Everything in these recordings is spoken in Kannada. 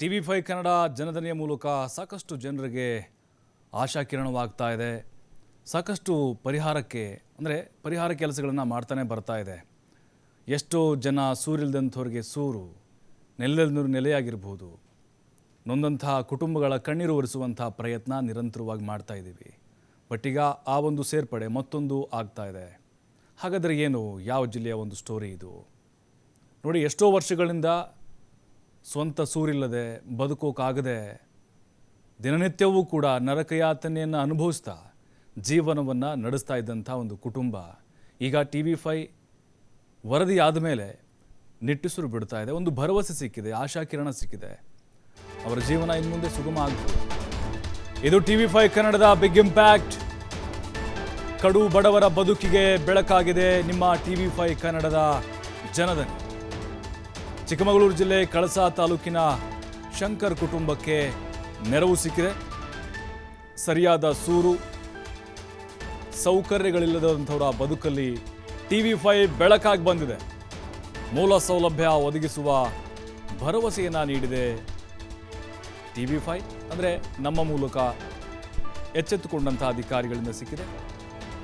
ಟಿ ವಿ ಫೈ ಕನ್ನಡ ಜನದನಿಯ ಮೂಲಕ ಸಾಕಷ್ಟು ಜನರಿಗೆ ಆಶಾಕಿರಣವಾಗ್ತಾ ಇದೆ. ಸಾಕಷ್ಟು ಪರಿಹಾರಕ್ಕೆ, ಅಂದರೆ ಪರಿಹಾರ ಕೆಲಸಗಳನ್ನು ಮಾಡ್ತಾನೆ ಬರ್ತಾ ಇದೆ. ಎಷ್ಟೋ ಜನ ಸೂರಿಲ್ದಂಥವ್ರಿಗೆ ಸೂರು ನೆಲದ ನೆಲೆಯಾಗಿರ್ಬೋದು. ನೊಂದಂತಹ ಕುಟುಂಬಗಳ ಕಣ್ಣೀರು ಒರೆಸುವಂಥ ಪ್ರಯತ್ನ ನಿರಂತರವಾಗಿ ಮಾಡ್ತಾ ಇದ್ದೀವಿ. ಬಟ್ ಈಗ ಆ ಒಂದು ಸೇರ್ಪಡೆ ಮತ್ತೊಂದು ಆಗ್ತಾ ಇದೆ. ಹಾಗಾದರೆ ಏನು, ಯಾವ ಜಿಲ್ಲೆಯ ಒಂದು ಸ್ಟೋರಿ ಇದು? ನೋಡಿ, ಎಷ್ಟೋ ವರ್ಷಗಳಿಂದ ಸ್ವಂತ ಸೂರಿಲ್ಲದೆ ಬದುಕೋಕ್ಕಾಗದೆ ದಿನನಿತ್ಯವೂ ಕೂಡ ನರಕಯಾತನೆಯನ್ನು ಅನುಭವಿಸ್ತಾ ಜೀವನವನ್ನು ನಡೆಸ್ತಾ ಇದ್ದಂಥ ಒಂದು ಕುಟುಂಬ. ಈಗ ಟಿ ವಿ ಫೈ ವರದಿ ಆದ ಮೇಲೆ ನಿಟ್ಟುಸಿರು ಬಿಡ್ತಾ ಇದೆ. ಒಂದು ಭರವಸೆ ಸಿಕ್ಕಿದೆ, ಆಶಾಕಿರಣ ಸಿಕ್ಕಿದೆ. ಅವರ ಜೀವನ ಇನ್ನು ಮುಂದೆ ಸುಗಮ ಆಗ್ತದೆ ಇದು ಟಿ ವಿ ಫೈ ಕನ್ನಡದ ಬಿಗ್ ಇಂಪ್ಯಾಕ್ಟ್. ಕಡು ಬಡವರ ಬದುಕಿಗೆ ಬೆಳಕಾಗಿದೆ ನಿಮ್ಮ ಟಿ ವಿ ಫೈ ಕನ್ನಡದ ಜನದನಿ ಚಿಕ್ಕಮಗಳೂರು ಜಿಲ್ಲೆ ಕಳಸಾ ತಾಲೂಕಿನ ಶಂಕರ್ ಕುಟುಂಬಕ್ಕೆ ನೆರವು ಸಿಕ್ಕಿದೆ. ಸರಿಯಾದ ಸೂರು, ಸೌಕರ್ಯಗಳಿಲ್ಲದಂಥವರ ಬದುಕಲ್ಲಿ ಟಿ ವಿ ಫೈ ಬೆಳಕಾಗಿ ಬಂದಿದೆ. ಮೂಲ ಸೌಲಭ್ಯ ಒದಗಿಸುವ ಭರವಸೆಯನ್ನು ನೀಡಿದೆ ಟಿ ವಿ ಫೈ. ಅಂದರೆ ನಮ್ಮ ಮೂಲಕ ಎಚ್ಚೆತ್ತುಕೊಂಡಂಥ ಅಧಿಕಾರಿಗಳಿಂದ ಸಿಕ್ಕಿದೆ.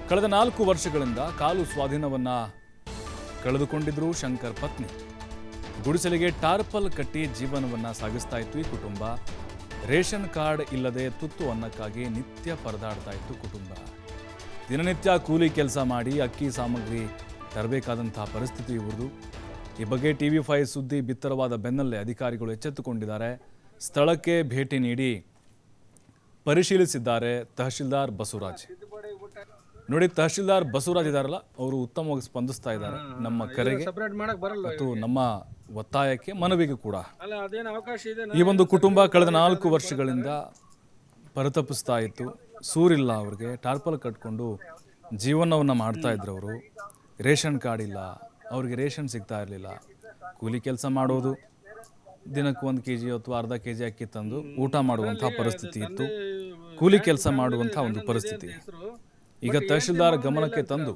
ಕಳೆದ ನಾಲ್ಕು ವರ್ಷಗಳಿಂದ ಕಾಲು ಸ್ವಾಧೀನವನ್ನು ಕಳೆದುಕೊಂಡಿದ್ರು ಶಂಕರ್ ಪತ್ನಿ. ಗುಡಿಸಲಿಗೆ ಟಾರ್ಪಲ್ ಕಟ್ಟಿ ಜೀವನವನ್ನು ಸಾಗಿಸ್ತಾ ಇತ್ತು ಈ ಕುಟುಂಬ. ರೇಷನ್ ಕಾರ್ಡ್ ಇಲ್ಲದೆ ತುತ್ತು ಅನ್ನಕ್ಕಾಗಿ ನಿತ್ಯ ಪರದಾಡ್ತಾ ಇತ್ತು ಕುಟುಂಬ. ದಿನನಿತ್ಯ ಕೂಲಿ ಕೆಲಸ ಮಾಡಿ ಅಕ್ಕಿ ಸಾಮಗ್ರಿ ತರಬೇಕಾದಂತಹ ಪರಿಸ್ಥಿತಿ ಇವ್ರದು. ಈ ಬಗ್ಗೆ ಟಿ ವಿ ಫೈ ಸುದ್ದಿ ಬಿತ್ತರವಾದ ಬೆನ್ನಲ್ಲೇ ಅಧಿಕಾರಿಗಳು ಎಚ್ಚೆತ್ತುಕೊಂಡಿದ್ದಾರೆ. ಸ್ಥಳಕ್ಕೆ ಭೇಟಿ ನೀಡಿ ಪರಿಶೀಲಿಸಿದ್ದಾರೆ ತಹಶೀಲ್ದಾರ್ ಬಸವರಾಜ್. ನೋಡಿ ತಹಶೀಲ್ದಾರ್ ಬಸವರಾಜ್ ಇದಾರಲ್ಲ ಅವರು ಉತ್ತಮವಾಗಿ ಸ್ಪಂದಿಸ್ತಾ ಇದ್ದಾರೆ ನಮ್ಮ ಕರೆಗೆ ಮತ್ತು ನಮ್ಮ ಒತ್ತಾಯಕ್ಕೆ ಮನವಿಗೆ ಕೂಡ. ಅಲ್ಲ ಅದೇನು ಅವಕಾಶ ಇದೆ? ಈ ಒಂದು ಕುಟುಂಬ ಕಳೆದ ನಾಲ್ಕು ವರ್ಷಗಳಿಂದ ಪರಿತಪಿಸ್ತಾ ಇತ್ತು. ಸೂರಿಲ್ಲ ಅವ್ರಿಗೆ. ಟಾರ್ಪಲ್ ಕಟ್ಕೊಂಡು ಜೀವನವನ್ನು ಮಾಡ್ತಾ ಇದ್ರು ಅವರು. ರೇಷನ್ ಕಾರ್ಡ್ ಇಲ್ಲ. ಅವ್ರಿಗೆ ರೇಷನ್ ಸಿಗ್ತಾ ಇರಲಿಲ್ಲ. ಕೂಲಿ ಕೆಲಸ ಮಾಡೋದು. ದಿನಕ್ಕೆ ಒಂದು ಕೆ ಜಿ ಅಥವಾ ಅರ್ಧ ಕೆ ಜಿ ಅಕ್ಕಿ ತಂದು ಊಟ ಮಾಡುವಂಥ ಪರಿಸ್ಥಿತಿ ಇತ್ತು. ಕೂಲಿ ಕೆಲಸ ಮಾಡುವಂಥ ಒಂದು ಪರಿಸ್ಥಿತಿ. ಈಗ ತಹಶೀಲ್ದಾರ್ ಗಮನಕ್ಕೆ ತಂದು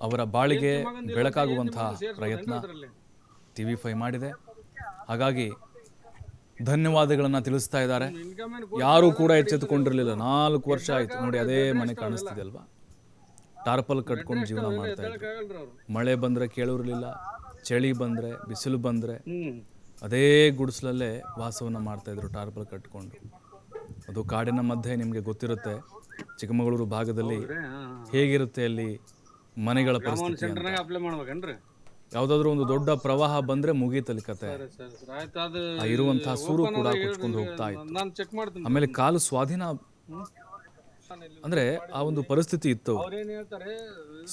ಅವರ ಬಾಳಿಗೆ ಬೆಳಕಾಗುವಂತಹ ಪ್ರಯತ್ನ ಟಿ ವಿ ಫೈ ಮಾಡಿದೆ. ಹಾಗಾಗಿ ಧನ್ಯವಾದಗಳನ್ನು ತಿಳಿಸ್ತಾ ಇದ್ದಾರೆ. ಯಾರೂ ಕೂಡ ಎಚ್ಚೆತ್ತುಕೊಂಡಿರಲಿಲ್ಲ. ನಾಲ್ಕು ವರ್ಷ ಆಯಿತು. ನೋಡಿ ಅದೇ ಮನೆ ಕಾಣಿಸ್ತಿದೆ ಅಲ್ವಾ? ಟಾರ್ಪಲ್ ಕಟ್ಕೊಂಡು ಜೀವನ ಮಾಡ್ತಾ ಇದ್ರು. ಮಳೆ ಬಂದರೆ ಕೇಳೋರ್ಲಿಲ್ಲ. ಚಳಿ ಬಂದರೆ ಬಿಸಿಲು ಬಂದರೆ ಅದೇ ಗುಡಿಸಲಲ್ಲೇ ವಾಸವನ್ನು ಮಾಡ್ತಾಯಿದ್ರು ಟಾರ್ಪಲ್ ಕಟ್ಕೊಂಡು. ಅದು ಕಾಡಿನ ಮಧ್ಯೆ ನಿಮಗೆ ಗೊತ್ತಿರುತ್ತೆ. ಚಿಕ್ಕಮಗಳೂರು ಭಾಗದಲ್ಲಿ ಹೇಗಿರುತ್ತೆ ಅಲ್ಲಿ ಮನೆಗಳ ಪರಿಸ್ಥಿತಿ ಯಾವುದಾದ್ರೂ ಒಂದು ದೊಡ್ಡ ಪ್ರವಾಹ ಬಂದ್ರೆ ಮುಗೀತಲ್ಲಿ ಕತೆ. ಆ ಇರುವಂತಹ ಸೂರು ಕೂಡ ಕೊಚ್ಕೊಂಡು ಹೋಗ್ತಾ ಇತ್ತು. ಆಮೇಲೆ ಕಾಲು ಸ್ವಾಧೀನ ಅಂದ್ರೆ ಆ ಒಂದು ಪರಿಸ್ಥಿತಿ ಇತ್ತು.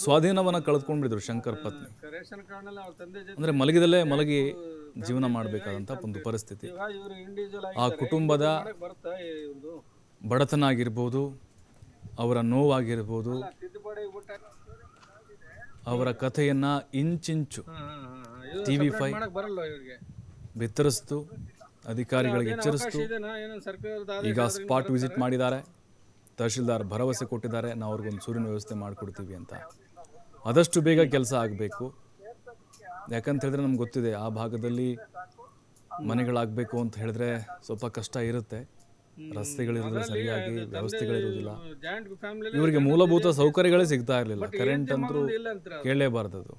ಸ್ವಾಧೀನವನ್ನ ಕಳೆದುಕೊಂಡಿದ್ರು ಶಂಕರ್ ಪತ್ನಿ. ಅಂದ್ರೆ ಮಲಗಿದಲ್ಲೇ ಮಲಗಿ ಜೀವನ ಮಾಡಬೇಕಾದಂತ ಒಂದು ಪರಿಸ್ಥಿತಿ. ಆ ಕುಟುಂಬದ ಬಡತನ ಆಗಿರ್ಬೋದು ಅವರ ನೋವಾಗಿರ್ಬೋದು ಅವರ ಕಥೆಯನ್ನ ಇಂಚಿಂಚು ಟಿ ವಿ ಫೈ ಬರಲ್ಲ ಇವ್ರಿಗೆ? ಬಿತ್ತರಿಸ್ತು ಅಧಿಕಾರಿಗಳಿಗೆ ಎಚ್ಚರಿಸ್ತು. ಈಗ ಸ್ಪಾಟ್ ವಿಸಿಟ್ ಮಾಡಿದ್ದಾರೆ. ತಹಶೀಲ್ದಾರ್ ಭರವಸೆ ಕೊಟ್ಟಿದ್ದಾರೆ. ನಾವು ಅವ್ರಿಗೊಂದು ಸೂರ್ಯನ ವ್ಯವಸ್ಥೆ ಮಾಡಿಕೊಡ್ತೀವಿ ಅಂತ. ಆದಷ್ಟು ಬೇಗ ಕೆಲಸ ಆಗಬೇಕು. ಯಾಕಂತ ಹೇಳಿದ್ರೆ ನಮ್ಗೆ ಗೊತ್ತಿದೆ ಆ ಭಾಗದಲ್ಲಿ ಮನೆಗಳಾಗಬೇಕು ಅಂತ ಹೇಳಿದ್ರೆ ಸ್ವಲ್ಪ ಕಷ್ಟ ಇರುತ್ತೆ. ರಸ್ತೆಗಳಿರೋದಿಲ್ಲ ಸರಿಯಾಗಿ ವ್ಯವಸ್ಥೆಗಳಿರುವುದಿಲ್ಲ. ಇವರಿಗೆ ಮೂಲಭೂತ ಸೌಕರ್ಯಗಳೇ ಸಿಗ್ತಾ ಇರಲಿಲ್ಲ. ಕರೆಂಟ್ ಅಂತೂ ಕೇಳಲೇಬಾರ್ದದು